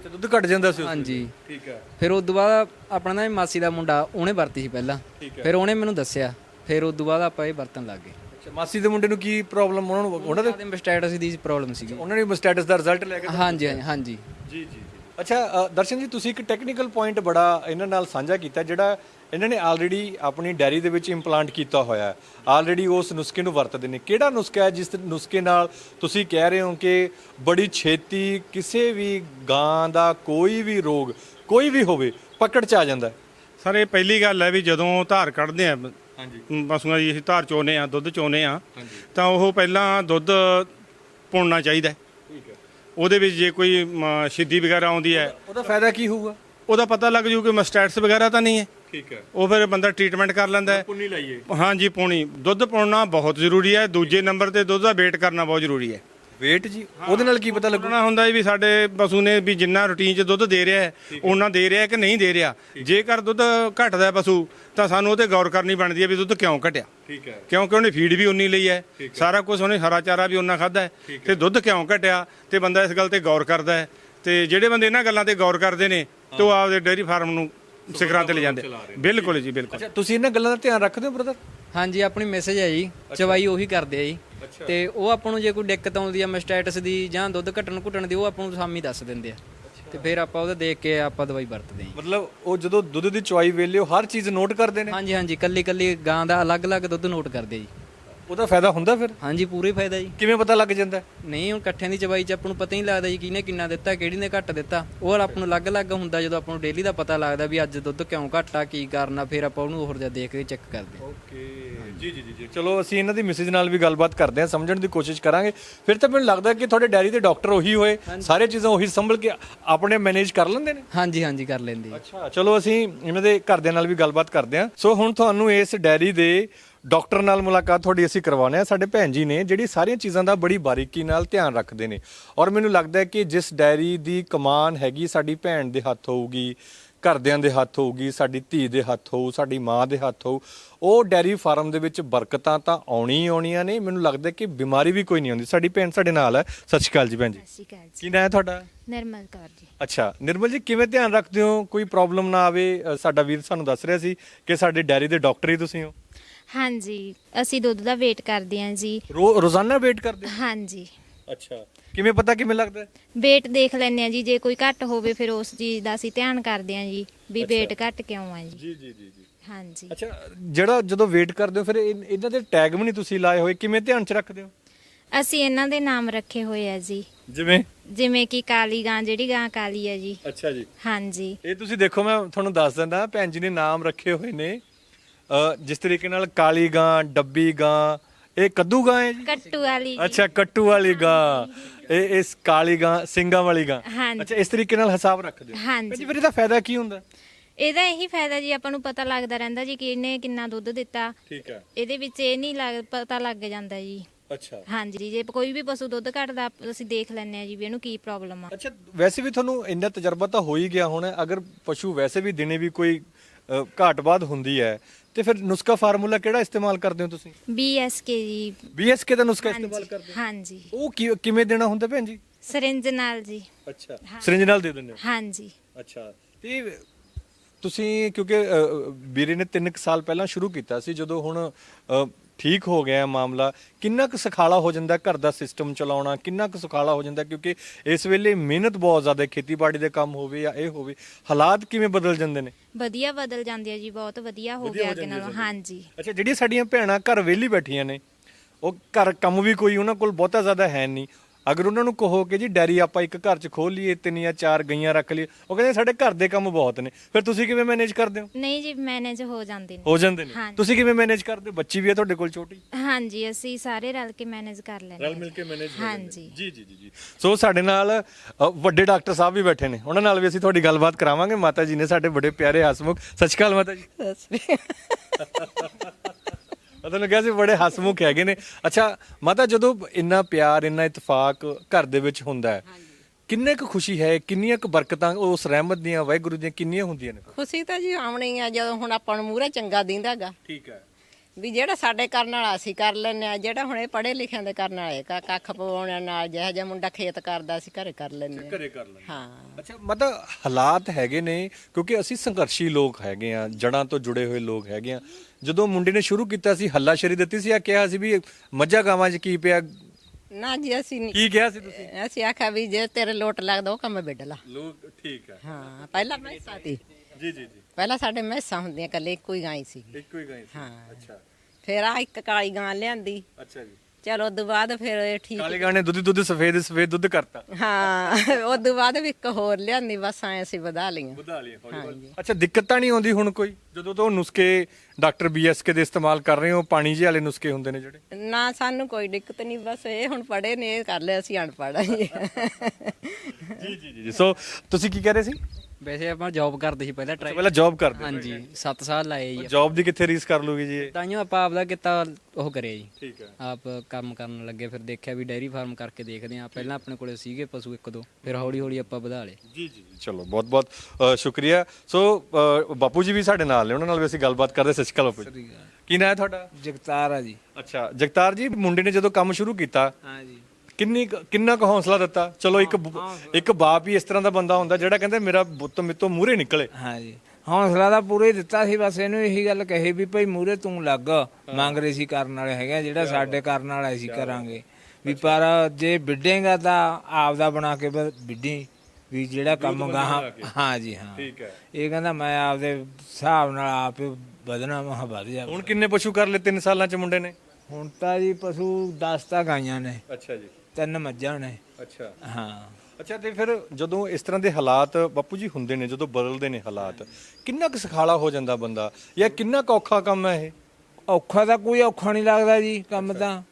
ਤੇ ਦੁੱਧ ਘਟ ਜਾਂਦਾ ਸੀ ਉਸ ਹਾਂਜੀ। ਠੀਕ ਹੈ ਫਿਰ ਉਸ ਤੋਂ ਬਾਅਦ ਆਪਣਾ ਨਾ ਮਾਸੀ ਦਾ ਮੁੰਡਾ ਉਹਨੇ ਵਰਤੀ ਸੀ ਪਹਿਲਾਂ। ਫਿਰ ਉਹਨੇ ਮੈਨੂੰ ਦੱਸਿਆ। ਫਿਰ ਉਸ ਤੋਂ ਬਾਅਦ ਆਪਾਂ ਇਹ ਵਰਤਣ ਲੱਗ ਗਏ। ਅੱਛਾ ਮਾਸੀ ਦੇ ਮੁੰਡੇ ਨੂੰ ਕੀ ਪ੍ਰੋਬਲਮ ਉਹਨਾਂ ਨੂੰ ਉਹਨਾਂ ਦੇ ਸਟੇਟਸ ਦੀ ਪ੍ਰੋਬਲਮ ਸੀਗੀ। ਉਹਨਾਂ ਨੇ ਸਟੇਟਸ ਦਾ ਰਿਜ਼ਲਟ ਲੈ ਕੇ ਹਾਂਜੀ ਹਾਂਜੀ। ਜੀ ਜੀ। ਅੱਛਾ ਦਰਸ਼ਨ ਜੀ ਤੁਸੀਂ ਇੱਕ ਟੈਕਨੀਕਲ ਪੁਆਇੰਟ ਬੜਾ ਇਹਨਾਂ ਨਾਲ ਸਾਂਝਾ ਕੀਤਾ ਜਿਹੜਾ ਇਹਨਾਂ ਨੇ ਆਲਰੇਡੀ ਆਪਣੀ ਡੈਰੀ ਦੇ ਵਿੱਚ ਇੰਪਲਾਂਟ ਕੀਤਾ ਹੋਇਆ ਹੈ। ਆਲਰੇਡੀ ਉਸ ਨੁਸਖੇ ਨੂੰ ਵਰਤਦੇ ਨੇ। ਕਿਹੜਾ ਨੁਸਖਾ ਹੈ ਜਿਸ ਨੁਸਖੇ ਨਾਲ ਤੁਸੀਂ ਕਹਿ ਰਹੇ ਹੋ ਕਿ ਬੜੀ ਛੇਤੀ ਕਿਸੇ ਵੀ ਗਾਂ ਦਾ ਕੋਈ ਵੀ ਰੋਗ ਕੋਈ ਵੀ ਹੋਵੇ ਪਕੜ ਚ ਆ ਜਾਂਦਾ ਸਰ ਇਹ ਪਹਿਲੀ ਗੱਲ ਹੈ ਵੀ ਜਦੋਂ ਧਾਰ ਕੱਢਦੇ ਆ ਹਾਂਜੀ। ਪਸ਼ੂਆਂ ਦੀ ਅਸੀਂ ਧਾਰ ਚੋਨੇ ਆ ਦੁੱਧ ਚੋਨੇ ਆ ਤਾਂ ਉਹ ਪਹਿਲਾਂ ਦੁੱਧ ਪੁਣਨਾ ਚਾਹੀਦਾ ਉਹਦੇ ਵਿੱਚ ਜੇ ਕੋਈ ਮ, ਸ਼ਿੱਦੀ ਵਗੈਰਾ ਆਉਂਦੀ ਹੈ। ਉਹਦਾ ਫਾਇਦਾ ਕੀ ਹੋਊਗਾ? ਉਹਦਾ ਪਤਾ ਲੱਗ ਜੂ ਕਿ ਮਸਟੈਟਸ ਵਗੈਰਾ ਤਾਂ ਨਹੀਂ ਹੈ। ਠੀਕ ਹੈ। ਉਹ ਫਿਰ ਬੰਦਾ ਟ੍ਰੀਟਮੈਂਟ ਕਰ ਲੈਂਦਾ ਹੈ। ਪੁੰਨੀ ਲਾਈਏ। ਹਾਂਜੀ ਪੂਣੀ ਦੁੱਧ ਪਾਉਣਾ ਬਹੁਤ ਜ਼ਰੂਰੀ ਹੈ। ਦੂਜੇ ਨੰਬਰ ਤੇ ਦੁੱਧ ਦਾ ਵੇਟ ਕਰਨਾ ਬਹੁਤ ਜ਼ਰੂਰੀ ਹੈ। ਵੇਟ ਜੀ? ਉਹਦੇ ਨਾਲ ਕੀ ਪਤਾ ਲੱਗੂ? ਲੱਗਣਾ ਹੁੰਦਾ ਹੈ ਵੀ ਸਾਡੇ ਪਸ਼ੂ ਨੇ ਵੀ ਜਿੰਨਾ ਰੂਟੀਨ 'ਚ ਦੁੱਧ ਦੇ ਰਿਹਾ ਹੈ ਉਹਨਾਂ ਦੇ ਰਿਹਾ ਕਿ ਨਹੀਂ ਦੇ ਰਿਹਾ। ਜੇਕਰ ਦੁੱਧ ਘਟਦਾ ਹੈ ਪਸ਼ੂ ਤਾਂ ਸਾਨੂੰ ਉਹ ਤੇ ਗੌਰ ਕਰਨੀ ਬਣਦੀ ਹੈ ਵੀ ਦੁੱਧ ਕਿਉਂ ਘਟਿਆ। ਠੀਕ ਹੈ। ਕਿਉਂਕਿ ਉਹਨੇ ਫੀਡ ਵੀ ਉਨੀ ਲਈ ਹੈ। ਸਾਰਾ ਕੁਝ ਉਹਨੇ ਹਰਾ ਚਾਰਾ ਵੀ ਉਨਾ ਖਾਦਾ ਹੈ ਤੇ ਦੁੱਧ ਕਿਉਂ ਘਟਿਆ? ਤੇ ਬੰਦਾ ਇਸ ਗੱਲ ਤੇ ਗੌਰ ਕਰਦਾ ਹੈ। ਤੇ ਜਿਹੜੇ ਬੰਦੇ ਇਹਨਾਂ ਗੱਲਾਂ ਤੇ ਗੌਰ ਕਰਦੇ ਨੇ ਤੇ ਉਹ ਆਪਦੇ ਡੇਅਰੀ ਫਾਰਮ ਨੂੰ ਸਿਖਰਾਂ ਤੇ ਲੈ ਜਾਂਦੇ। ਬਿਲਕੁਲ ਜੀ ਬਿਲਕੁਲ। ਅੱਛਾ ਤੁਸੀਂ ਇਹਨਾਂ ਗੱਲਾਂ ਦਾ ਧਿਆਨ ਰੱਖਦੇ ਹੋ ਬ੍ਰਦਰ ਹਾਂਜੀ ਆਪਣੀ ਮੈਸੇਜ ਹੈ ਜੀ। ਚਵਾਈ ਉਹੀ ਕਰਦੇ ਆ ਜੀ। ਤੇ ਉਹ ਆਪਾਂ ਨੂੰ ਜੇ ਕੋਈ ਦਿੱਕਤ ਆਉਂਦੀ ਆ ਮਸਟੈਟਸ ਦੀ ਜਾਂ ਦੁੱਧ ਘਟਣ ਘੁੱਟਣ ਦੀ ਉਹ ਆਪਾਂ ਨੂੰ ਸਾਮੀ ਦੱਸ ਦਿੰਦੇ ਆ। ਤੇ ਫਿਰ ਆਪਾਂ ਉਹਦੇ ਦੇਖ ਕੇ ਆਪਾਂ ਦਵਾਈ ਵਰਤਦੇ ਹਾਂ। ਮਤਲਬ ਉਹ ਜਦੋਂ ਦੁੱਧ ਦੀ ਚੁਆਈ ਵੇਲੇ ਉਹ ਹਰ ਚੀਜ਼ ਨੋਟ ਕਰਦੇ ਨੇ? ਹਾਂਜੀ ਹਾਂਜੀ। ਕੱਲੀ ਕੱਲੀ ਗਾਂ ਦਾ ਅਲੱਗ-ਅਲੱਗ ਦੁੱਧ ਨੋਟ ਕਰਦੇ ਜੀ। ਉਹਦਾ ਫਾਇਦਾ ਹੁੰਦਾ ਫਿਰ? ਹਾਂਜੀ ਪੂਰੇ ਫਾਇਦਾ ਜੀ। ਕਿਵੇਂ ਪਤਾ ਲੱਗ ਜਾਂਦਾ? ਹੈ? ਨਹੀਂ ਹੁਣ ਇਕੱਠਿਆਂ ਦੀ ਚਬਾਈ 'ਚ ਆਪਾਂ ਨੂੰ ਪਤਾ ਹੀ ਨਹੀਂ ਲੱਗਦਾ ਜੀ ਕਿਹਨੇ ਕਿੰਨਾ ਦਿੱਤਾ ਕਿਹੜੀ ਨੇ ਘੱਟ ਦਿੱਤਾ। ਉਹ ਆਪਾਂ ਨੂੰ ਅਲੱਗ-ਅਲੱਗ ਹੁੰਦਾ ਜਦੋਂ ਆਪਾਂ ਨੂੰ ਡੇਲੀ ਦਾ ਪਤਾ ਲੱਗਦਾ ਵੀ ਅੱਜ ਦੁੱਧ ਕਿਉਂ ਘੱਟ ਕੀ ਕਰਨਾ ਫਿਰ ਆਪਾਂ ਉਹਨੂੰ ਹੋਰ ਜਿਹਾ ਦੇਖ ਕੇ ਚੈੱਕ ਕਰਦੇ ਹਾਂ। ਓਕੇ। ਜੀ ਜੀ ਜੀ ਚਲੋ ਅਸੀਂ ਇਹਨਾਂ ਦੀ ਮਿਸਿਸ ਨਾਲ ਵੀ ਗੱਲਬਾਤ ਕਰਦੇ ਹਾਂ ਸਮਝਣ ਦੀ ਕੋਸ਼ਿਸ਼ ਕਰਾਂਗੇ। ਫਿਰ ਤਾਂ ਮੈਨੂੰ ਲੱਗਦਾ ਕਿ ਤੁਹਾਡੇ ਡੈਰੀ ਦੇ ਡਾਕਟਰ ਉਹੀ ਹੋਏ ਸਾਰੇ ਚੀਜ਼ਾਂ ਉਹੀ ਸੰਭਲ ਕੇ ਆਪਣੇ ਮੈਨੇਜ ਕਰ ਲੈਂਦੇ ਨੇ? ਹਾਂਜੀ ਹਾਂਜੀ ਕਰ ਲੈਂਦੇ ਜੀ। ਅੱਛਾ ਚਲੋ ਅਸੀਂ ਇਹਨਾਂ ਦੇ ਘਰਦਿਆਂ ਨਾਲ ਵੀ ਗੱਲਬਾਤ ਕਰਦੇ ਹਾਂ। ਸੋ ਹੁਣ ਤੁਹਾਨੂੰ ਇਸ ਡੈਰੀ ਦੇ ਡਾਕਟਰ ਨਾਲ ਮੁਲਾਕਾਤ ਤੁਹਾਡੀ ਅਸੀਂ ਕਰਵਾਉਂਦੇ ਹਾਂ। ਸਾਡੇ ਭੈਣ ਜੀ ਨੇ ਜਿਹੜੀ ਸਾਰੀਆਂ ਚੀਜ਼ਾਂ ਦਾ ਬੜੀ ਬਾਰੀਕੀ ਨਾਲ ਧਿਆਨ ਰੱਖਦੇ ਨੇ। ਔਰ ਮੈਨੂੰ ਲੱਗਦਾ ਹੈ ਕਿ ਜਿਸ ਡੈਰੀ ਦੀ ਕਮਾਨ ਹੈਗੀ ਸਾਡੀ ਭੈਣ ਦੇ ਹੱਥ ਹੋਊਗੀ ਘਰਦਿਆਂ ਦੇ ਹੱਥ ਹੋਊਗੀ ਸਾਡੀ ਧੀ ਦੇ ਹੱਥ ਹੋਊ ਸਾਡੀ ਮਾਂ ਦੇ ਹੱਥ ਹੋਊ ਉਹ ਡੈਰੀ ਫਾਰਮ ਦੇ ਵਿੱਚ ਬਰਕਤਾਂ ਤਾਂ ਆਉਣੀ ਹੀ ਆਉਣੀਆਂ ਨੇ। ਮੈਨੂੰ ਲੱਗਦਾ ਕਿ ਬਿਮਾਰੀ ਵੀ ਕੋਈ ਨਹੀਂ ਆਉਂਦੀ। ਸਾਡੀ ਭੈਣ ਸਾਡੇ ਨਾਲ ਹੈ। ਸਤਿ ਸ਼੍ਰੀ ਅਕਾਲ ਜੀ ਭੈਣ ਜੀ। ਸਤਿ ਸ਼੍ਰੀ ਅਕਾਲ ਜੀ। ਕੀ ਨਾਂ ਹੈ ਤੁਹਾਡਾ? ਨਿਰਮਲ ਕੌਰ ਜੀ। ਅੱਛਾ ਨਿਰਮਲ ਜੀ ਕਿਵੇਂ ਧਿਆਨ ਰੱਖਦੇ ਹੋ? ਕੋਈ ਪ੍ਰੋਬਲਮ ਨਾ ਆਵੇ। ਅ, ਸਾਡਾ ਵੀਰ ਸਾਨੂੰ ਦੱਸ ਰਿਹਾ ਸੀ ਕਿ ਸਾਡੇ ਡੈਰੀ ਦੇ ਡਾਕਟਰ ਹੀ ਤੁਸੀਂ ਹੋ। ਹਾਂਜੀ ਅਸੀਂ ਦੁੱਧ ਦਾ ਵੇਟ ਕਰਦੇ ਹਾਂ ਜੀ। ਰੋ- ਰੋਜ਼ਾਨਾ ਵੇਟ ਕਰਦੇ ਹਾਂਜੀ। ਹੋ ਅੱਛਾ। ਕਿਵੇਂ ਪਤਾ ਕਿਵੇਂ ਲੱਗਦਾ? ਹੈ? ਵੇਟ ਦੇਖ ਲੈਂਦੇ ਹਾਂ ਜੀ ਜੇ ਕੋਈ ਘੱਟ ਹੋਵੇ ਫਿਰ ਉਸ ਚੀਜ਼ ਦਾ ਅਸੀਂ ਧਿਆਨ ਕਰਦੇ ਹਾਂ ਜੀ ਵੀ ਵੇਟ ਘੱਟ ਕਿਉਂ ਆ ਜੀ। ਜੀ ਜੀ ਜੀ ਜੀ। ਹਾਂਜੀ। ਅੱਛਾ ਜਿਹੜਾ ਜਦੋਂ ਵੇਟ ਕਰਦੇ ਹੋ ਫਿਰ ਇਨ- ਇਹਨਾਂ ਦੇ ਟੈਗ ਵੀ ਨਹੀਂ ਤੁਸੀਂ ਲਾਏ ਹੋਏ ਕਿਵੇਂ ਧਿਆਨ ਚ ਰੱਖਦੇ ਹੋ? ਅਸੀਂ ਇਹਨਾਂ ਦੇ ਨਾਮ ਰੱਖੇ ਹੋਏ ਆ ਜੀ। ਜਿਵੇਂ? ਜਿਵੇਂ ਕਿ ਕਾਲੀ ਗਾਂ ਜਿਹੜੀ ਗਾਂ ਕਾਲੀ ਹੈ ਜੀ। ਅੱਛਾ ਜੀ। ਹਾਂਜੀ। ਇਹ ਤੁਸੀਂ ਦੇਖੋ ਮੈਂ ਤੁਹਾਨੂੰ ਦੱਸ ਦਿੰਦਾ ਭੈਣ ਜੀ ਨੇ ਨਾਮ ਰੱਖੇ ਹੋਏ ਨੇ। ਅ, ਜਿਸ ਤਰੀਕੇ ਨਾਲ ਕਾਲੀ ਗਾਂ ਡੱਬੀ ਗਾਂ ਇਹ ਕੱਦੂ ਗਾਂ ਹੈ ਜੀ? ਕੱਟੂ ਵਾਲੀ ਜੀ। ਅੱਛਾ ਕੱਟੂ ਵਾਲੀ ਗਾਂ। ਇਹ ਇਸ ਕਾਲੀ ਗਾਂ ਸਿੰਘਾਂ ਵਾਲੀ ਗਾਂ। ਹਾਂਜੀ। ਅੱਛਾ ਇਸ ਤਰੀਕੇ ਨਾਲ ਹਿਸਾਬ ਰੱਖਦੇ ਹੋ। ਹਾਂਜੀ। ਜੀ ਫਿਰ ਇਹਦਾ ਫਾਇਦਾ ਕੀ ਹੁੰਦਾ? ਇਹਦਾ ਇਹੀ ਫਾਇਦਾ ਜੀ ਆਪਾਂ ਨੂੰ ਪਤਾ ਲੱਗਦਾ ਰਹਿੰਦਾ ਜੀ ਕਿ ਇਹਨੇ ਕਿੰਨਾ ਦੁੱਧ ਦਿੱਤਾ। ਠੀਕ ਹੈ। ਇਹਦੇ ਵਿੱਚ ਇਹ ਨਹੀਂ ਲੱਗ ਪਤਾ ਲੱਗ ਜਾਂਦਾ ਜੀ। ਅੱਛਾ। ਹਾਂਜੀ ਜੇ ਕੋਈ ਵੀ ਪਸ਼ੂ ਦੁੱਧ ਘਟਦਾ ਅਸੀਂ ਦੇਖ ਲੈਂਦੇ ਆ ਜੀ ਵੀ ਇਹਨੂੰ ਕੀ ਪ੍ਰੋਬਲਮ ਆ। ਅੱਛਾ ਵੈਸੇ ਵੀ ਤੁਹਾਨੂੰ ਇੰਨਾ ਤਜਰਬਾ ਤਾਂ ਹੋ ਹੀ ਗਿਆ ਹੋਣਾ। ਅਗਰ ਪਸ਼ੂ ਵੈਸੇ ਵੀ ਦਿਨੇ ਵੀ ਕੋਈ ਅ, ਘਾਟ ਬਾਦ ਹੁੰਦੀ ਹੈ ਤੇ ਫਿਰ ਨੁਸਖਾ ਫਾਰਮੂਲਾ ਕਿਹੜਾ ਇਸਤੇਮਾਲ ਕਰਦੇ ਹੋ ਤੁਸੀਂ? BSK ਜੀ। BSK ਦਾ ਨੁਸਖਾ ਇਸਤੇਮਾਲ ਕਰਦੇ ਹੋ? ਹਾਂਜੀ। ਉਹ ਕੀ- ਕਿਵੇਂ ਦੇਣਾ ਹੁੰਦਾ ਭੈਣ ਜੀ? ਸਰਿੰਜ ਨਾਲ ਜੀ। ਅੱਛਾ ਸਿਰਿੰਜ ਨਾਲ ਦੇ ਦਿੰਦੇ ਹੋ? ਹਾਂਜੀ। ਅੱਛਾ ਤੇ ਤੁਸੀਂ ਕਿਉਂਕਿ ਅ, ਵੀਰੇ ਨੇ 3 ਸਾਲ ਪਹਿਲਾਂ ਸ਼ੁਰੂ ਕੀਤਾ ਸੀ ਜਦੋਂ ਹੁਣ ਅ, ਠੀਕ ਹੋ ਗਿਆ ਮਾਮਲਾ ਕਿੰਨਾ ਕੁ ਸੁਖਾਲਾ ਹੋ ਜਾਂਦਾ ਘਰ ਦਾ ਸਿਸਟਮ ਚਲਾਉਣਾ ਕਿੰਨਾ ਕੁ ਸੁਖਾਲਾ ਹੋ ਜਾਂਦਾ? ਕਿਉਂਕਿ ਇਸ ਵੇਲੇ ਮਿਹਨਤ ਬਹੁਤ ਜ਼ਿਆਦਾ ਖੇਤੀਬਾੜੀ ਦੇ ਕੰਮ ਹੋਵੇ ਜਾਂ ਇਹ ਹੋਵੇ ਹਾਲਾਤ ਕਿਵੇਂ ਬਦਲ ਜਾਂਦੇ ਨੇ ਵਧੀਆ ਬਦਲ ਜਾਂਦੀ ਹੈ ਜੀ ਬਹੁਤ ਵਧੀਆ ਹੋ ਗਿਆ ਅੱਗੇ ਨਾਲੋਂ ਹਾਂਜੀ ਅੱਛਾ ਜਿਹੜੀਆਂ ਸਾਡੀਆਂ ਭੈਣਾਂ ਘਰ ਵਿਹਲੀ ਬੈਠੀਆਂ ਨੇ ਉਹ ਘਰ ਕੰਮ ਵੀ ਕੋਈ ਉਹਨਾਂ ਕੋਲ ਬਹੁਤਾ ਜ਼ਿਆਦਾ ਹੈ ਨਹੀਂ ਅਗਰ ਉਹਨਾਂ ਨੂੰ ਕਹੋ ਕਿ ਜੀ ਡੈਰੀ ਆਪਾਂ ਇੱਕ ਘਰ 'ਚ ਖੋਲ ਲਈਏ ਤਿੰਨ ਜਾਂ ਚਾਰ ਗਈਆਂ ਰੱਖ ਲਈਏ ਉਹ ਕਹਿੰਦੇ ਸਾਡੇ ਘਰ ਦੇ ਕੰਮ ਬਹੁਤ ਨੇ। ਫਿਰ ਤੁਸੀਂ ਕਿਵੇਂ ਮੈਨੇਜ ਕਰਦੇ ਹੋ? ਨਹੀਂ ਜੀ ਮੈਨੇਜ ਹੋ ਜਾਂਦੇ ਨੇ। ਹੋ ਜਾਂਦੇ ਨੇ। ਹਾਂਜੀ। ਤੁਸੀਂ ਕਿਵੇਂ ਮੈਨੇਜ ਕਰਦੇ ਹੋ? ਬੱਚੀ ਵੀ ਹੈ ਤੁਹਾਡੇ ਕੋਲ ਛੋਟੀ? ਹਾਂਜੀ ਅਸੀਂ ਸਾਰੇ ਰਲ ਕੇ ਮੈਨੇਜ ਕਰ ਲੈਂਦੇ ਰਲ ਮਿਲ ਕੇ ਮੈਨੇਜ ਹਾਂਜੀ। ਜੀ ਜੀ ਜੀ ਜੀ। ਸੋ ਸਾਡੇ ਨਾਲ ਅ, ਵੱਡੇ ਡਾਕਟਰ ਸਾਹਿਬ ਵੀ ਬੈਠੇ ਨੇ। ਉਹਨਾਂ ਨਾਲ ਵੀ ਅਸੀਂ ਤੁਹਾਡੀ ਗੱਲਬਾਤ ਕਰਾਵਾਂਗੇ। ਮਾਤਾ ਜੀ ਨੇ ਸਾਡੇ ਬੜੇ ਪਿਆਰੇ ਹਸਮੁਖ। ਸਤਿ ਸ਼੍ਰੀ ਅਕਾਲ ਮਾਤਾ ਜੀ। ਤੁਹਾਨੂੰ ਕਿਹਾ ਸੀ ਬੜੇ ਹਸਮੁਖ ਹੈਗੇ ਨੇ। ਅੱਛਾ ਮਾਤਾ ਜਦੋਂ ਇੰਨਾ ਪਿਆਰ ਇੰਨਾ ਇਤਫਾਕ ਘਰ ਦੇ ਵਿੱਚ ਹੁੰਦਾ ਹੈ ਕਿੰਨੇ ਕੁ ਖੁਸ਼ੀ ਹੈ ਕਿੰਨੀਆਂ ਕੁ ਬਰਕਤਾਂ ਉਸ ਰਹਿਮਤ ਦੀਆਂ ਵਾਹਿਗੁਰੂ ਦੀਆਂ ਕਿੰਨੀਆਂ ਹੁੰਦੀਆਂ ਨੇ? ਖੁਸ਼ੀ ਤਾਂ ਜੀ ਆਉਣੀ ਆ ਜਦੋਂ ਹੁਣ ਆਪਾਂ ਨੂੰ ਮੂਹਰੇ ਚੰਗਾ ਦਿੰਦਾਗਾ ਠੀਕ ਹੈ। ਵੀ ਜਿਹੜਾ ਸਾਡੇ ਕਰਨ ਵਾਲਾ ਅਸੀਂ ਕਰ ਲੈਨੇ ਆ ਜਿਹੜਾ ਹੁਣ ਇਹ ਪੜ੍ਹੇ ਲਿਖਿਆਂ ਦੇ ਕਰਨ ਵਾਲੇ ਕਾ ਕੱਖ ਪਵਾਉਣ ਨਾਲ ਜਿਹੋ ਜਿਹਾ ਮੁੰਡਾ ਖੇਤ ਕਰਦਾ ਸੀ ਘਰੇ ਕਰ ਲੈਨੇ ਆ ਘਰੇ ਕਰ ਲੈ ਹਾਂ। ਅੱਛਾ ਮਤਲਬ ਹਾਲਾਤ ਹੈਗੇ ਨੇ ਕਿਉਂਕਿ ਅਸੀਂ ਸੰਘਰਸ਼ੀ ਲੋਕ ਹੈਗੇ ਆ ਜੜਾਂ ਤੋਂ ਜੁੜੇ ਹੋਏ ਲੋਕ ਹੈਗੇ ਆ ਜਦੋਂ ਮੁੰਡੇ ਨੇ ਸ਼ੁਰੂ ਕੀਤਾ ਸੀ ਹੱਲਾਸ਼ੇਰੀ ਦਿੱਤੀ ਸੀ ਆ ਕਿਹਾ ਸੀ ਵੀ ਮੱਝਾਂ ਗਾਵਾਂ 'ਚ ਕੀ ਪਿਆ? ਨਾ ਜੀ ਅਸੀਂ ਨਹੀਂ ਕੀ ਕਿਹਾ ਸੀ ਤੁਸੀਂ? ਅਸੀਂ ਆਖਿਆ ਵੀ ਜੇ ਤੇਰੇ ਲੋਟ ਲੱਗਦਾ ਉਹ ਕੰਮ ਬਿੱਡ ਲਾ। ਲੋਕ ਠੀਕ ਹੈ। ਹਾਂ ਪਹਿਲਾਂ ਮੈਸਾਂ ਸੀ ਜੀ ਜੀ ਜੀ। ਪਹਿਲਾਂ ਸਾਡੇ ਮੈਸਾਂ ਹੁੰਦੀਆਂ ਕੱਲੇ ਇੱਕੋ ਹੀ ਗਾਂ ਹੀ ਸੀ ਇੱਕੋ ਹੀ ਗਏ ਹਾਂ ਅੱਛਾ। ਫਿਰ ਆ ਇੱਕ ਕਾਲੀ ਗਾਂ ਲਿਆਂਦੀ। ਅੱਛਾ ਜੀ। ਚਲੋ ਉਦੋਂ ਬਾਅਦ ਫਿਰ ਇਹ ਠੀਕ ਕਾਲੇ ਗਾਣੇ ਦੁੱਧ ਦੁੱਧ ਸਫੇਦ ਸਫੇਦ ਦੁੱਧ ਕਰਤਾ। ਹਾਂ ਉਦੋਂ ਬਾਅਦ ਵੀ ਇੱਕ ਹੋਰ ਲਿਆਂਦੀ ਬਸ ਐ ਅਸੀਂ ਵਧਾ ਲਈਆਂ। ਵਧਾ ਲਿਆ ਹੌਲੀ ਹੌਲੀ। ਅੱਛਾ ਦਿੱਕਤ ਤਾਂ ਨਹੀਂ ਆਉਂਦੀ ਹੁਣ ਕੋਈ? ਜਦੋਂ ਤੋਂ ਨੁਸਖੇ ਡਾਕਟਰ ਬੀਐਸਕੇ ਦੇ ਇਸਤੇਮਾਲ ਕਰ ਰਹੇ ਹੋ ਪਾਣੀ ਜਿਹੇ ਵਾਲੇ ਨੁਸਖੇ ਹੁੰਦੇ ਨੇ ਜਿਹੜੇ? ਨਾ ਸਾਨੂੰ ਕੋਈ ਦਿੱਕਤ ਨਹੀਂ ਬਸ ਇਹ ਹੁਣ ਪੜੇ ਨੇ ਇਹ ਕਰ ਲਿਆ ਅਸੀਂ ਅਨਪੜ੍ਹ ਆ ਜੀ। ਜੀ ਜੀ ਸੋ ਤੁਸੀਂ ਕੀ ਕਹਿ ਰਹੇ ਸੀ? ਵੈਸੇ ਆਪਾਂ ਜੌਬ ਕਰਦੇ ਸੀ ਪਹਿਲਾਂ ਟਰਾਈ ਪਹਿਲਾਂ ਜੌਬ ਕਰਦੇ ਹਾਂਜੀ 7 ਸਾਲ ਲਾਏ ਜੀ ਜੌਬ ਦੀ ਕਿੱਥੇ ਰੀਸ ਕਰ ਲੂਗੀ ਜੀ ਇਹ? ਤਾਂਹੀਓ ਆਪਾਂ ਆਪਦਾ ਕੀਤਾ ਉਹ ਕਰਿਆ ਜੀ। ਠੀਕ ਹੈ। ਆਪ ਕੰਮ ਕਰਨ ਲੱਗੇ ਫਿਰ ਦੇਖਿਆ ਵੀ ਡੈਰੀ ਫਾਰਮ ਕਰਕੇ ਦੇਖਦੇ ਆ ਪਹਿਲਾਂ ਆਪਣੇ ਕੋਲੇ ਸੀਗੇ ਪਸ਼ੂ ਇੱਕ ਦੋ ਫਿਰ ਹੌਲੀ ਹੌਲੀ ਆਪਾਂ ਵਧਾ ਲਏ। ਜੀ ਜੀ ਚਲੋ ਬਹੁਤ ਬਹੁਤ ਅ, ਸ਼ੁਕਰੀਆ। ਸੋ ਅ, ਬਾਪੂ ਜੀ ਵੀ ਸਾਡੇ ਨਾਲ ਨੇ ਉਹਨਾਂ ਨਾਲ ਵੀ ਅਸੀਂ ਗੱਲਬਾਤ ਕਰਦੇ ਸਤਿ ਸ਼੍ਰੀ ਅਕਾਲ ਬਾਪੂ ਜੀ। ਕੀ ਨਾਂ ਹੈ ਤੁਹਾਡਾ? ਜਗਤਾਰ ਆ ਜੀ। ਅੱਛਾ ਜਗਤਾਰ ਜੀ ਮੁੰਡੇ ਨੇ ਜਦੋਂ ਕੰਮ ਸ਼ੁਰੂ ਕੀਤਾ ਹਾਂ ਜੀ। ਕਿੰਨੀ ਕੁ- ਕਿੰਨਾ ਕੁ ਹੌਸਲਾ ਦਿੱਤਾ? ਚਲੋ ਇੱਕ ਬ- ਇੱਕ ਬਾਪ ਹੀ ਇਸ ਤਰ੍ਹਾਂ ਦਾ ਬੰਦਾ ਹੁੰਦਾ ਜਿਹੜਾ ਕਹਿੰਦਾ ਮੇਰਾ ਪੁੱਤ ਮੇਤੋਂ ਮੂਹਰੇ ਨਿਕਲੇ। ਹਾਂ ਜੀ ਹੌਸਲਾ ਤਾਂ ਪੂਰਾ ਦਿੱਤਾ ਸੀ ਬਸ ਇਹਨੂੰ ਇਹੀ ਗੱਲ ਕਹੀ ਵੀ ਭਾਈ ਮੂਰੇ ਤੂੰ ਲੱਗ। ਮੰਗ ਰਹੇ ਸੀ ਕਰਨ ਵਾਲੇ ਹੈਗੇ ਜਿਹੜਾ ਸਾਡੇ ਕਰਨ ਵਾਲਾ ਅਸੀਂ ਕਰਾਂਗੇ। ਵੀ ਪਰ ਜੇ ਬਿੱਡੇਗਾ ਤਾਂ ਆਪਦਾ ਬਣਾ ਕੇ ਬ- ਵੀ ਜਿਹੜਾ ਕੰਮ ਗਾਹਾਂ ਹਾਂ ਜੀ ਹਾਂ। ਠੀਕ ਹੈ। ਇਹ ਕਹਿੰਦਾ ਮੈਂ ਆਪਦੇ ਹਿਸਾਬ ਨਾਲ ਆਪ ਵਧਣਾ ਮਹਾ ਵਧ ਜਾ ਹੁਣ ਕਿੰਨੇ ਪਸ਼ੂ ਕਰ ਲਏ 3 ਸਾਲਾਂ ਚ ਮੁੰਡੇ ਨੇ? ਹੁਣ ਤਾਂ ਜੀ ਪਸ਼ੂ 10 ਤਾਂ ਗਾਈਆਂ ਨੇ। ਅੱਛਾ ਜੀ। ਤਿੰਨ ਮੱਝਾਂ ਨੇ ਅੱਛਾ। ਹਾਂ। ਅੱਛਾ ਤੇ ਫਿਰ ਜਦੋਂ ਇਸ ਤਰ੍ਹਾਂ ਦੇ ਹਾਲਾਤ ਬਾਪੂ ਜੀ ਹੁੰਦੇ ਨੇ ਜਦੋਂ ਬਦਲਦੇ ਨੇ ਹਾਲਾਤ ਕਿੰਨਾ ਕੁ ਸਖਾਲਾ ਹੋ ਜਾਂਦਾ ਬੰਦਾ? ਜਾਂ ਕਿੰਨਾ ਕੁ ਔਖਾ ਕੰਮ ਹੈ ਇਹ? ਔਖਾ ਤਾਂ ਕੋਈ ਔਖਾ ਨਹੀਂ ਲੱਗਦਾ ਜੀ ਕੰਮ ਤਾਂ।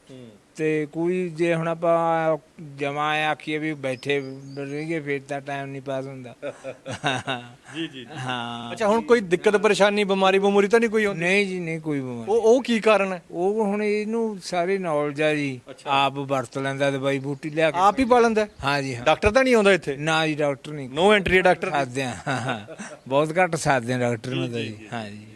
ਤੇ ਕੋਈ ਜੇ ਹੁਣ ਆਪਾਂ ਜਮਾ ਆਖੀਏ ਵੀ ਬੈਠੇ ਰਹੀਏ ਫਿਰ ਤਾਂ ਟਾਈਮ ਨਹੀਂ ਪਾਸ ਹੁੰਦਾ। ਜੀ ਜੀ ਹਾਂ। ਅੱਛਾ ਹੁਣ ਕੋਈ ਦਿੱਕਤ ਪਰੇਸ਼ਾਨੀ ਬਿਮਾਰੀ ਬਿਮੂਰੀ ਤਾਂ ਨਹੀਂ ਕੋਈ ਆਉਂਦੀ? ਨਹੀਂ ਜੀ ਨਹੀਂ ਕੋਈ ਬਿਮਾਰੀ। ਉਹ ਉਹ ਕੀ ਕਾਰਨ ਹੈ? ਉਹ ਹੁਣ ਇਹਨੂੰ ਸਾਰੀ ਨੌਲੇਜ ਆ ਜੀ। ਆਪ ਵਰਤ ਲੈਂਦਾ ਦਵਾਈ ਬੂਟੀ ਲਿਆ ਕੇ। ਆਪ ਹੀ ਪਾਲਣ ਦਾ ਹਾਂ ਜੀ ਹਾਂ। ਡਾਕਟਰ ਤਾਂ ਨਹੀਂ ਆਉਂਦਾ ਇੱਥੇ? ਨਾ ਜੀ ਡਾਕਟਰ ਨਹੀਂ। ਨੋ ਐਂਟਰੀ ਡਾਕਟਰ ਸਾਦੇ ਆ ਬਹੁਤ ਘੱਟ ਸਾਦੇ ਆ ਡਾਕਟਰ ਨੂੰ ਤਾਂ ਜੀ। ਹਾਂ ਜੀ।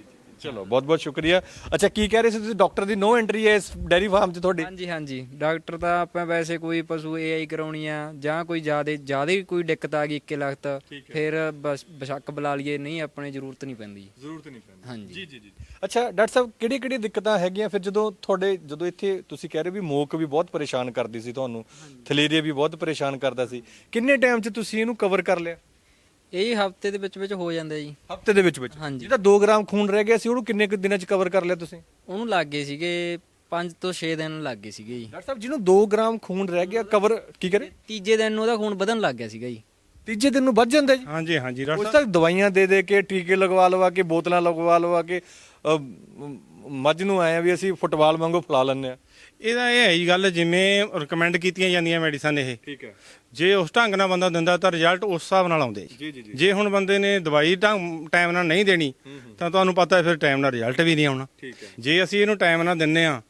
ਚਲੋ ਬਹੁਤ ਬਹੁਤ ਸ਼ੁਕਰੀਆ। ਅੱਛਾ ਕੀ ਕਹਿ ਰਹੇ ਸੀ ਤੁਸੀਂ? ਡਾਕਟਰ ਦੀ ਨੋ ਐਂਟਰੀ ਹੈ ਇਸ ਡੈਰੀ ਫਾਰਮ 'ਚ ਤੁਹਾਡੀ? ਹਾਂਜੀ ਹਾਂਜੀ। ਡਾਕਟਰ ਤਾਂ ਆਪਾਂ ਵੈਸੇ ਕੋਈ ਪਸ਼ੂ ਏਆਈ ਕਰਾਉਣੀ ਆ ਜਾਂ ਕੋਈ ਜ਼ਿਆਦੇ ਜ਼ਿਆਦੇ ਕੋਈ ਦਿੱਕਤ ਆ ਗਈ ਇੱਕੇ ਲਖਤ ਫਿਰ ਬਸ ਬਸ਼ੱਕ ਬੁਲਾ ਲਈਏ। ਨਹੀਂ ਆਪਣੇ ਜ਼ਰੂਰਤ ਨਹੀਂ ਪੈਂਦੀ। ਜ਼ਰੂਰਤ ਨਹੀਂ ਪੈਂਦੀ। ਹਾਂਜੀ। ਜੀ ਜੀ ਜੀ। ਅੱਛਾ ਡਾਕਟਰ ਸਾਹਿਬ ਕਿਹੜੀ ਕਿਹੜੀ ਦਿੱਕਤਾਂ ਹੈਗੀਆਂ? ਫਿਰ ਜਦੋਂ ਤੁਹਾਡੇ ਜਦੋਂ ਇੱਥੇ ਤੁਸੀਂ ਕਹਿ ਰਹੇ ਵੀ ਮੋਕ ਵੀ ਬਹੁਤ ਪਰੇਸ਼ਾਨ ਕਰਦੀ ਸੀ ਤੁਹਾਨੂੰ ਥਲੇਰੀਆ ਵੀ ਬਹੁਤ ਪਰੇਸ਼ਾਨ ਕਰਦਾ ਸੀ ਕਿੰਨੇ ਟਾਈਮ 'ਚ ਤੁਸੀਂ ਇਹਨੂੰ ਕਵਰ ਕਰ ਲਿਆ? ਇਹ ਹਫ਼ਤੇ ਦੇ ਵਿੱਚ ਵਿੱਚ ਹੋ ਜਾਂਦਾ ਜੀ। ਹਫ਼ਤੇ ਦੇ ਵਿੱਚ ਵਿੱਚ? ਹਾਂਜੀ। ਜਿਹੜਾ 2 ਗ੍ਰਾਮ ਖੂਨ ਰਹਿ ਗਿਆ ਸੀ ਉਹਨੂੰ ਕਿੰਨੇ ਕੁ ਦਿਨਾਂ 'ਚ ਕਵਰ ਕਰ ਲਿਆ ਤੁਸੀਂ? ਉਹਨੂੰ ਲੱਗ ਗਏ ਸੀਗੇ 5 ਤੋਂ 6 ਦਿਨ ਲੱਗ ਗਏ ਸੀਗੇ ਜੀ। ਡਾਕਟਰ ਸਾਹਿਬ ਜਿਹਨੂੰ 2 ਗ੍ਰਾਮ ਖੂਨ ਰਹਿ ਗਿਆ ਕਵਰ ਕੀ ਕਰੇ? ਤੀਜੇ ਦਿਨ ਨੂੰ ਉਹਦਾ ਖੂਨ ਵਧਣ ਲੱਗ ਗਿਆ ਸੀਗਾ ਜੀ। ਤੀਜੇ ਦਿਨ ਨੂੰ ਵੱਧ ਜਾਂਦਾ ਜੀ? ਹਾਂਜੀ ਹਾਂਜੀ ਡਾਕਟਰ ਉਸ ਤੱਕ ਦਵਾਈਆਂ ਦੇ ਦੇ ਕੇ ਟੀਕੇ ਲਗਵਾ ਲਵਾ ਕੇ ਬੋਤਲਾਂ ਲਗਵਾ ਲਵਾ ਕੇ ਮ- ਮੱਝ ਨੂੰ ਆਏ ਆ ਵੀ ਅਸੀਂ ਫੁੱਟਬਾਲ ਵਾਂਗੂ ਫੁਲਾ ਲੈਂਦੇ ਆ। ਇਹਦਾ ਇਹ ਹੈ ਜੀ ਗੱਲ ਜਿਵੇਂ ਰეკਮੈਂਡ ਕੀਤੀਆਂ ਜਾਂਦੀਆਂ ਮੈਡੀਸਨ ਇਹ। ਠੀਕ ਹੈ। ਜੇ ਉਸ ਢੰਗ ਨਾਲ ਬੰਦਾ ਦਿੰਦਾ ਤਾਂ ਰਿਜ਼ਲਟ ਉਸ ਹਿਸਾਬ ਨਾਲ ਆਉਂਦੇ। ਜੀ ਜੀ, ਜੀ, ਜੇ। ਹੁਣ ਬੰਦੇ ਨੇ ਦਵਾਈ ਢੰਗ ਟਾਈਮ ਨਾਲ ਨਹੀਂ ਦੇਣੀ ਤਾਂ ਤੁਹਾਨੂੰ ਪਤਾ ਹੈ ਫਿਰ ਟਾਈਮ ਨਾਲ ਰਿਜ਼ਲਟ ਵੀ ਨਹੀਂ ਆਉਣਾ। ਠੀਕ ਹੈ। ਜੇ ਅਸੀਂ ਇਹਨੂੰ ਟਾਈਮ ਨਾਲ ਦਿੰਨੇ ਆ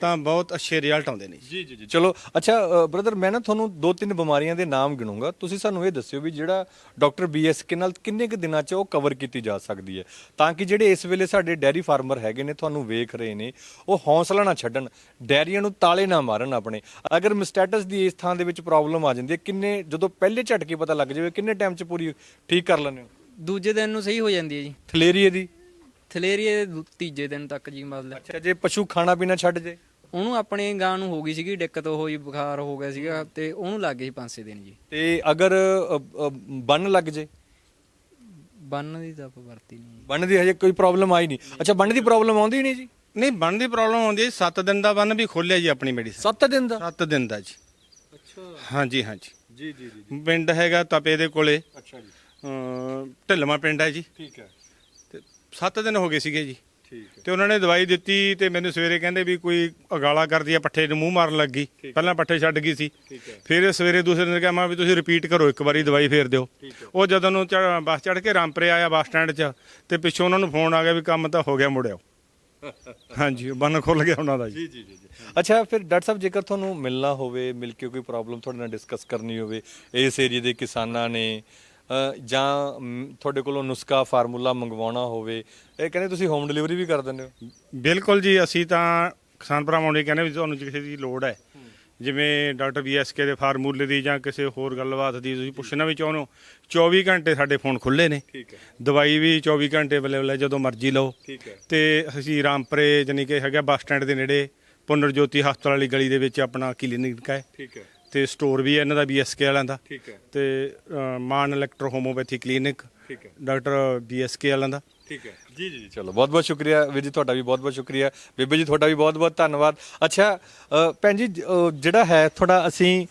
ਤਾਂ ਬਹੁਤ ਅੱਛੇ ਰਿਜ਼ਲਟ ਆਉਂਦੇ ਨੇ ਜੀ। ਜੀ ਜੀ ਜੀ। ਚਲੋ ਅੱਛਾ ਬ੍ਰਦਰ ਮੈਂ ਨਾ ਤੁਹਾਨੂੰ ਦੋ ਤਿੰਨ ਬਿਮਾਰੀਆਂ ਦੇ ਨਾਮ ਗਿਣੂੰਗਾ। ਤੁਸੀਂ ਸਾਨੂੰ ਇਹ ਦੱਸਿਓ ਵੀ ਜਿਹੜਾ ਡਾਕਟਰ ਬੀਐਸਕੇ ਨਾਲ ਕਿੰਨੇ ਕੁ ਦਿਨਾਂ 'ਚ ਉਹ ਕਵਰ ਕੀਤੀ ਜਾ ਸਕਦੀ ਹੈ। ਤਾਂ ਕਿ ਜਿਹੜੇ ਇਸ ਵੇਲੇ ਸਾਡੇ ਡੈਰੀ ਫਾਰਮਰ ਹੈਗੇ ਨੇ ਤੁਹਾਨੂੰ ਵੇਖ ਰਹੇ ਨੇ ਉਹ ਹੌਸਲਾ ਨਾ ਛੱਡਣ ਡੈਰੀਆਂ ਨੂੰ ਤਾਲੇ ਨਾ ਮਾਰਨ ਆਪਣੇ। ਅਗਰ ਮਿਸਟੈਟਸ ਦੀ ਇਸ ਥਾਂ ਦੇ ਵਿੱਚ ਪ੍ਰੋਬਲਮ ਆ ਜਾਂਦੀ ਹੈ ਕਿੰਨੇ ਜਦੋਂ ਪਹਿਲੇ ਝਟਕੇ ਪਤਾ ਲੱਗ ਜਾਵੇ ਕਿੰਨੇ ਟਾਈਮ 'ਚ ਪੂਰੀ ਠੀਕ ਕਰ ਲੈਂਦੇ ਹੋ? ਦੂਜੇ ਦਿਨ ਨੂੰ ਸਹੀ ਹੋ ਜਾਂਦੀ ਹੈ ਜੀ। ਥਲੇਰੀਏ ਦੀ? ਥਲੇਰੀਏ ਦੇ ਦੂ- ਤੀਜੇ ਦਿਨ ਤੱਕ ਜੀ ਮਤਲਬ। ਅੱਛਾ ਜੇ ਪਸ਼ੂ ਖਾਣਾ ਪੀਣਾ ਛੱਡ ਜੇ? ਉਹਨੂੰ ਆਪਣੇ ਗਾਂ ਨੂੰ ਹੋ ਗਈ ਸੀਗੀ ਦਿੱਕਤ ਹੋਈ ਬੁਖਾਰ ਹੋ ਗਿਆ ਸੀਗਾ ਤੇ ਉਹਨੂੰ ਲੱਗ ਸੀ 5-6 ਦਿਨ ਜੀ। ਤੇ ਅਗਰ ਬੰਨ ਲੱਗ ਜੇ? ਬੰਨ ਦੀ ਤਾਂ ਆਪਾਂ ਵਰਤੀ ਨਹੀਂ ਬੰਨ ਦੀ ਹਜੇ ਕੋਈ ਪ੍ਰੋਬਲਮ ਆਈ ਨਹੀਂ। ਅੱਛਾ ਬੰਨ ਦੀ ਪ੍ਰੋਬਲਮ ਆਉਂਦੀ ਨਹੀਂ ਜੀ? ਨਹੀਂ ਬੰਨ ਦੀ ਪ੍ਰੋਬਲਮ ਆਉਂਦੀ ਹੈ 7 ਦਿਨ ਦਾ ਬੰਨ ਵੀ ਖੋਲਿਆ ਜੀ ਆਪਣੀ ਮੈਡੀਸਨ 7 ਦਿਨ ਦਾ? 7 ਦਿਨ ਦਾ ਜੀ। ਅੱਛਾ। ਹਾਂਜੀ ਹਾਂਜੀ। ਜੀ ਜੀ ਜੀ ਪਿੰਡ ਹੈਗਾ ਤਪੇ ਦੇ ਕੋਲੇ। ਅੱਛਾ ਜੀ। ਢਿੱਲਵਾਂ ਪਿੰਡ ਹੈ ਜੀ। ਠੀਕ ਹੈ। 7 ਦਿਨ ਹੋ ਗਏ ਸੀਗੇ ਜੀ। ਠੀਕ ਹੈ। ਤੇ ਉਹਨਾਂ ਨੇ ਦਵਾਈ ਦਿੱਤੀ ਤੇ ਮੈਨੂੰ ਸਵੇਰੇ ਕਹਿੰਦੇ ਵੀ ਕੋਈ ਅਗਾਲਾ ਕਰਦੀ ਆ ਪੱਠੇ ਨੂੰ ਮੂੰਹ ਮਾਰਨ ਲੱਗੀ ਪਹਿਲਾਂ ਪੱਠੇ ਛੱਡ ਗਈ ਸੀ। ਠੀਕ ਹੈ। ਫਿਰ ਸਵੇਰੇ ਦੂਸਰੇ ਦਿਨ ਕਿਹਾ ਮੈਂ ਵੀ ਤੁਸੀਂ ਰਿਪੀਟ ਕਰੋ ਇੱਕ ਵਾਰੀ ਦਵਾਈ ਫੇਰ ਦਿਓ। ਉਹ ਜਦੋਂ ਨੂੰ ਚੜ੍ਹ- ਬੱਸ ਚੜ ਕੇ ਰਾਮਪੁਰੇ ਆਇਆ ਬੱਸ ਸਟੈਂਡ 'ਚ ਤੇ ਪਿੱਛੋਂ ਉਹਨਾਂ ਨੂੰ ਫੋਨ ਆ ਗਿਆ ਵੀ ਕੰਮ ਤਾਂ ਹੋ ਗਿਆ ਮੁੜਿਓ ਹਾਂਜੀ ਬੰਨ ਖੁੱਲ ਗਿਆ ਉਹਨਾਂ ਦਾ ਜੀ। ਜੀ ਜੀ ਜੀ ਅੱਛਾ ਫਿਰ ਡਾਕਟਰ ਸਾਹਿਬ ਜੇਕਰ ਤੁਹਾਨੂੰ ਮਿਲਣਾ ਹੋਵੇ ਮਿਲ ਕੇ ਕੋਈ ਪ੍ਰੋਬਲਮ ਤੁਹਾਡੇ ਨਾਲ ਡਿਸਕਸ ਕਰਨੀ ਹੋਵੇ ਇਸ ਏਰੀਆ ਦੇ ਕਿਸਾਨਾਂ ਨੇ ਜਾਂ ਤੁਹਾਡੇ ਕੋਲੋਂ ਨੁਸਖਾ ਫਾਰਮੂਲਾ ਮੰਗਵਾਉਣਾ ਹੋਵੇ ਇਹ ਕਹਿੰਦੇ ਤੁਸੀਂ ਹੋਮ ਡਿਲੀਵਰੀ ਵੀ ਕਰ ਦਿੰਦੇ ਹੋ? ਬਿਲਕੁਲ ਜੀ ਅਸੀਂ ਤਾਂ ਕਿਸਾਨ ਭਰਾਵਾਂ ਨੂੰ ਕਹਿੰਦੇ ਵੀ ਤੁਹਾਨੂੰ ਕਿਸੇ ਦੀ ਲੋੜ ਹੈ ਜਿਵੇਂ ਡਾਕਟਰ ਬੀਐਸਕੇ ਦੇ ਫਾਰਮੂਲੇ ਦੀ ਜਾਂ ਕਿਸੇ ਹੋਰ ਗੱਲਬਾਤ ਦੀ ਤੁਸੀਂ ਪੁੱਛਣਾ ਵੀ ਚਾਹੁੰਦੇ ਹੋ 24 ਘੰਟੇ ਸਾਡੇ ਫੋਨ ਖੁੱਲੇ ਨੇ। ਠੀਕ ਹੈ। ਦਵਾਈ ਵੀ 24 ਘੰਟੇ ਅਵੇਲੇਬਲ ਹੈ ਜਦੋਂ ਮਰਜ਼ੀ ਲਓ। ਤੇ ਅਸੀਂ ਰਾਮਪੁਰੇ ਜਾਨੀ ਕਿ ਹੈਗਾ ਬੱਸ ਸਟੈਂਡ ਦੇ ਨੇੜੇ ਪੁਨਰ ਜੋਤੀ ਹਸਪਤਾਲ ਵਾਲੀ ਗਲੀ ਦੇ ਵਿੱਚ ਆਪਣਾ ਕਲੀਨਿਕ ਹੈ। ਠੀਕ ਹੈ। ਤੇ ਸਟੋਰ ਵੀ ਹੈ ਇਹਨਾਂ ਦਾ ਬੀਐਸਕੇ ਵਾਲਿਆਂ ਦਾ। ਠੀਕ ਹੈ। ਤੇ ਅ, ਮਾਨ ਇਲੈਕਟ੍ਰੋ ਹੋਮੋਪੈਥੀ ਕਲੀਨਿਕ ਠੀਕ ਹੈ। ਡਾਕਟਰ ਬੀਐਸਕੇ ਵਾਲਿਆਂ ਦਾ। ਠੀਕ ਹੈ। ਜੀ ਜੀ ਚਲੋ ਬਹੁਤ ਬਹੁਤ ਸ਼ੁਕਰੀਆ ਵੀਰ ਜੀ ਤੁਹਾਡਾ ਵੀ ਬਹੁਤ ਬਹੁਤ ਸ਼ੁਕਰੀਆ। ਬੇਬੇ ਜੀ ਤੁਹਾਡਾ ਵੀ ਬਹੁਤ ਬਹੁਤ ਧੰਨਵਾਦ। ਅੱਛਾ ਅ, ਭੈਣ ਜੀ ਜ- ਅ, ਜਿਹੜਾ ਹੈ ਥੋੜਾ ਅਸੀਂ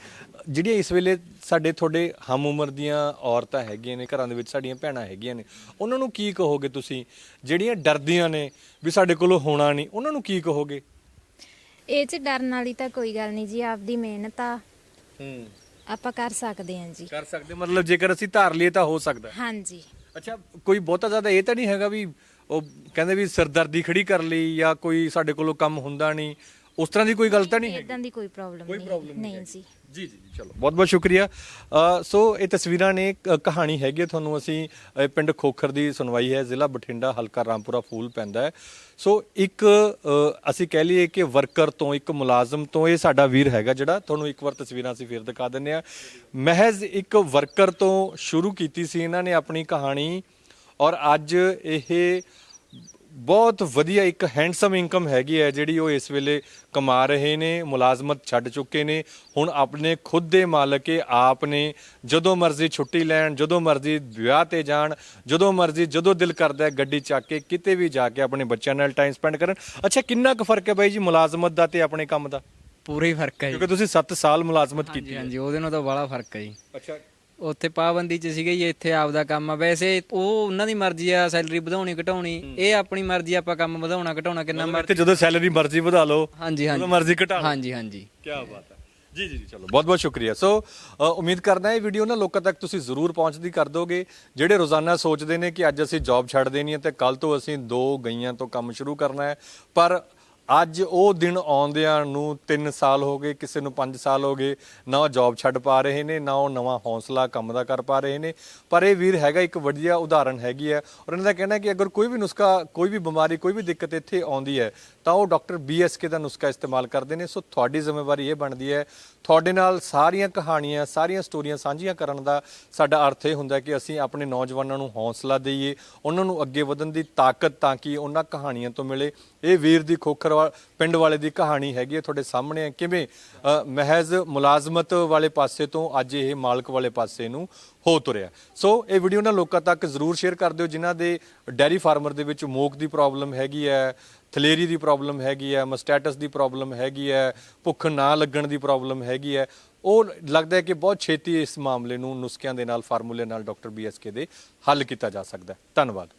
ਜਿਹੜੀਆਂ ਇਸ ਵੇਲੇ ਸਾਡੇ ਤੁਹਾਡੇ ਹਮ ਉਮਰ ਦੀਆਂ ਔਰਤਾਂ ਹੈਗੀਆਂ ਨੇ ਘਰਾਂ ਦੇ ਵਿੱਚ ਸਾਡੀਆਂ ਭੈਣਾਂ ਹੈਗੀਆਂ ਨੇ ਉਹਨਾਂ ਨੂੰ ਕੀ ਕਹੋਗੇ ਤੁਸੀਂ? ਜਿਹੜੀਆਂ ਡਰਦੀਆਂ ਨੇ ਵੀ ਸਾਡੇ ਕੋਲੋਂ ਹੋਣਾ ਨਹੀਂ ਉਹਨਾਂ ਨੂੰ ਕੀ ਕਹੋਗੇ? ਇਹ ਚ ਡਰਨ ਵਾਲੀ ਤਾਂ ਕੋਈ ਗੱਲ ਨਹੀਂ ਜੀ ਆਪਦੀ ਮਿਹਨਤ ਆ ਹੂੰ। ਆਪਾਂ ਕਰ ਸਕਦੇ ਹਾਂ ਜੀ। ਕਰ ਸਕਦੇ ਮਤਲਬ ਜੇਕਰ ਅਸੀਂ ਧਾਰ ਲਈਏ ਤਾਂ ਹੋ ਸਕਦਾ। ਹੈ। ਹਾਂਜੀ। ਅੱਛਾ ਕੋਈ ਬਹੁਤਾ ਜ਼ਿਆਦਾ ਇਹ ਤਾਂ ਨਹੀਂ ਹੈਗਾ ਵੀ ਉਹ ਕਹਿੰਦੇ ਵੀ ਸਰਦਰਦੀ ਖੜੀ ਕਰ ਲਈ ਜਾਂ ਕੋਈ ਸਾਡੇ ਕੋਲੋਂ ਕੰਮ ਹੁੰਦਾ ਨਹੀਂ। ਉਸ ਤਰ੍ਹਾਂ ਦੀ ਕੋਈ ਗੱਲ ਤਾਂ ਨਹੀਂ ਹੈਗੀ? ਇਦਾਂ ਦੀ ਕੋਈ ਪ੍ਰੋਬਲਮ ਕੋਈ ਨਹੀਂ problem ਨਹੀਂ ਜੀ। ਜੀ ਜੀ ਜੀ ਚਲੋ। ਬਹੁਤ ਬਹੁਤ ਸ਼ੁਕਰੀਆ। ਅ, ਸੋ ਇਹ ਤਸਵੀਰਾਂ ਨੇ ਕ- ਕਹਾਣੀ ਹੈਗੀ ਹੈ। ਤੁਹਾਨੂੰ ਅਸੀਂ ਅ, ਪਿੰਡ ਖੋਖਰ ਦੀ ਸੁਣਵਾਈ ਹੈ। ਜ਼ਿਲ੍ਹਾ ਬਠਿੰਡਾ ਹਲਕਾ ਰਾਮਪੁਰਾ ਫੂਲ ਪੈਂਦਾ ਹੈ। ਸੋ ਇੱਕ ਅ, ਅਸੀਂ ਕਹਿ ਲਈਏ ਕਿ ਵਰਕਰ ਤੋਂ ਇੱਕ ਮੁਲਾਜ਼ਮ ਤੋਂ ਇਹ ਸਾਡਾ ਵੀਰ ਹੈਗਾ ਜਿਹੜਾ। ਤੁਹਾਨੂੰ ਇੱਕ ਵਾਰ ਤਸਵੀਰਾਂ ਅਸੀਂ ਫੇਰ ਦਿਖਾ ਦਿੰਨੇ ਆ ਮਹਿਜ਼ ਇੱਕ ਵਰਕਰ ਤੋਂ ਸ਼ੁਰੂ ਕੀਤੀ ਸੀ ਇਹਨਾਂ ਨੇ ਆਪਣੀ ਕਹਾਣੀ। ਔਰ ਅੱਜ ਇਹ ਬਹੁਤ ਵਧੀਆ ਇੱਕ ਹੈਂਡਸਮ ਇਨਕਮ ਹੈਗੀ ਹੈ ਜਿਹੜੀ ਉਹ ਇਸ ਵੇਲੇ ਕਮਾ ਰਹੇ ਨੇ ਮੁਲਾਜ਼ਮਤ ਛੱਡ ਚੁੱਕੇ ਨੇ। ਹੁਣ ਆਪਣੇ ਖੁਦ ਦੇ ਮਾਲਕ ਇਹ ਆਪ ਨੇ ਜਦੋਂ ਮਰਜ਼ੀ ਛੁੱਟੀ ਲੈਣ ਜਦੋਂ ਮਰਜ਼ੀ ਵਿਆਹ ਤੇ ਜਾਣ ਜਦੋਂ ਮਰਜ਼ੀ ਜਦੋਂ ਦਿਲ ਕਰਦਾ ਹੈ ਗੱਡੀ ਚੱਕ ਕੇ ਕਿਤੇ ਵੀ ਜਾ ਕੇ ਆਪਣੇ ਬੱਚਿਆਂ ਨਾਲ ਟਾਈਮ ਸਪੈਂਡ ਕਰਨ। ਅੱਛਾ ਕਿੰਨਾ ਕੁ ਫ਼ਰਕ ਹੈ ਬਾਈ ਜੀ ਮੁਲਾਜ਼ਮਤ ਦਾ ਤੇ ਆਪਣੇ ਕੰਮ ਦਾ? ਪੂਰਾ ਹੀ ਫ਼ਰਕ ਹੈ ਜੀ। ਕਿਉਂਕਿ ਤੁਸੀਂ 7 ਸਾਲ ਮੁਲਾਜ਼ਮਤ ਹਾਂਜੀ ਕੀਤੀ ਹੈ। ਹਾਂਜੀ ਉਹਦੇ ਨਾਲ ਤਾਂ ਬੜਾ ਫ਼ਰਕ ਹੈ ਜੀ। ਅੱਛਾ ਉੱਥੇ ਪਾਬੰਦੀ ਚ ਸੀਗੇ ਜੀ ਇੱਥੇ ਆਪਦਾ ਕੰਮ ਆ। ਵੈਸੇ ਉਹ ਉਹਨਾਂ ਦੀ ਮਰਜ਼ੀ ਆ ਸੈਲਰੀ ਵਧਾਉਣੀ ਘਟਾਉਣੀ। ਇਹ ਆਪਣੀ ਮਰਜ਼ੀ ਆ, ਆਪਾਂ ਕੰਮ ਵਧਾਉਣਾ ਘਟਾਉਣਾ ਕਿੰਨਾ ਮਰਜ਼ੀ ਤੇ ਜਦੋਂ ਸੈਲਰੀ ਮਰਜ਼ੀ ਵਧਾ ਲਓ ਹਾਂਜੀ ਹਾਂਜੀ। ਜਦੋਂ ਮਰਜ਼ੀ ਘਟਾ ਲਓ। ਹਾਂਜੀ ਹਾਂਜੀ। ਕੀ ਬਾਤ ਹੈ ਜੀ ਜੀ ਜੀ, ਚਲੋ ਬਹੁਤ ਬਹੁਤ ਸ਼ੁਕਰੀਆ। ਸੋ ਅ, ਉਮੀਦ ਕਰਦਾ ਇਹ ਵੀਡੀਓ ਨਾ ਲੋਕਾਂ ਤੱਕ ਤੁਸੀਂ ਜ਼ਰੂਰ ਪਹੁੰਚਦੀ ਕਰ ਦੋਗੇ। ਜਿਹੜੇ ਰੋਜ਼ਾਨਾ ਸੋਚਦੇ ਨੇ ਕਿ ਅੱਜ ਅਸੀਂ ਜੌਬ ਛੱਡ ਦੇਣੀ ਹੈ ਤੇ ਕੱਲ ਤੋਂ ਅਸੀਂ ਦੋ ਗਈਆਂ ਤੋਂ ਕੰਮ ਸ਼ੁਰੂ ਕਰਨਾ ਹੈ ਪਰ ਅੱਜ ਉਹ ਦਿਨ ਆਉਂਦਿਆਂ ਨੂੰ 3 ਸਾਲ ਹੋ ਗਏ, ਕਿਸੇ ਨੂੰ 5 ਸਾਲ ਹੋ ਗਏ, ਨਾ ਉਹ ਜੌਬ ਛੱਡ ਪਾ ਰਹੇ ਨੇ, ਨਾ ਉਹ ਨਵਾਂ ਹੌਸਲਾ ਕੰਮ ਦਾ ਕਰ ਪਾ ਰਹੇ ਨੇ। ਪਰ ਇਹ ਵੀਰ ਹੈਗਾ ਇੱਕ ਵਧੀਆ ਉਦਾਹਰਣ ਹੈਗੀ ਹੈ ਔਰ ਇਹਨਾਂ ਦਾ ਕਹਿਣਾ ਕਿ ਅਗਰ ਕੋਈ ਵੀ ਨੁਸਖਾ, ਕੋਈ ਵੀ ਬਿਮਾਰੀ, ਕੋਈ ਵੀ ਦਿੱਕਤ ਇੱਥੇ ਆਉਂਦੀ ਹੈ ਤਾਂ ਉਹ ਡਾਕਟਰ ਬੀਐਸਕੇ ਦਾ ਨੁਸਖਾ ਇਸਤੇਮਾਲ ਕਰਦੇ ਨੇ। ਸੋ ਤੁਹਾਡੀ ਜ਼ਿੰਮੇਵਾਰੀ ਇਹ ਬਣਦੀ ਹੈ। ਤੁਹਾਡੇ ਨਾਲ ਸਾਰੀਆਂ ਕਹਾਣੀਆਂ, ਸਾਰੀਆਂ ਸਟੋਰੀਆਂ ਸਾਂਝੀਆਂ ਕਰਨ ਦਾ ਸਾਡਾ ਅਰਥ ਇਹ ਹੁੰਦਾ ਕਿ ਅਸੀਂ ਆਪਣੇ ਨੌਜਵਾਨਾਂ ਨੂੰ ਹੌਸਲਾ ਦਈਏ, ਉਹਨਾਂ ਨੂੰ ਅੱਗੇ ਵਧਣ ਦੀ ਤਾਕਤ ਤਾਂ ਕਿ ਉਹਨਾਂ ਕਹਾਣੀਆਂ ਤੋਂ ਮਿਲੇ। ਇਹ ਵੀਰ ਦੀ ਖੋਖਰ ਵਾ- ਪਿੰਡ ਵਾਲੇ ਦੀ ਕਹਾਣੀ ਹੈਗੀ ਹੈ ਤੁਹਾਡੇ ਸਾਹਮਣੇ। ਹੈ ਕਿਵੇਂ ਮਹਿਜ਼ ਮੁਲਾਜ਼ਮਤ ਵਾਲੇ ਪਾਸੇ ਤੋਂ ਅੱਜ ਇਹ ਮਾਲਕ ਵਾਲੇ ਪਾਸੇ ਨੂੰ ਹੋ ਤੁਰਿਆ। ਸੋ ਇਹ ਵੀਡੀਓ ਨਾ ਲੋਕਾਂ ਤੱਕ ਜ਼ਰੂਰ ਸ਼ੇਅਰ ਕਰ ਦਿਓ, ਜਿਨ੍ਹਾਂ ਦੇ ਡੈਰੀ ਫਾਰਮਰ ਦੇ ਵਿੱਚ ਮੋਕ ਦੀ ਪ੍ਰੋਬਲਮ ਹੈਗੀ ਹੈ, ਥਲੇਰੀ ਦੀ ਪ੍ਰੋਬਲਮ ਹੈਗੀ ਹੈ ਮਸਟੈਟਸ ਦੀ ਪ੍ਰੋਬਲਮ ਹੈਗੀ ਹੈ, ਭੁੱਖ ਨਾ ਲੱਗਣ ਦੀ ਪ੍ਰੋਬਲਮ ਹੈਗੀ ਹੈ। ਉਹ ਲੱਗਦਾ ਹੈ ਕਿ ਬਹੁਤ ਛੇਤੀ ਇਸ ਮਾਮਲੇ ਨੂੰ ਨੁਸਖਿਆਂ ਦੇ ਨਾਲ ਫਾਰਮੂਲੇ ਨਾਲ ਡਾਕਟਰ ਬੀਐਸਕੇ ਦੇ ਹੱਲ ਕੀਤਾ ਜਾ ਸਕਦਾ ਹੈ। ਧੰਨਵਾਦ।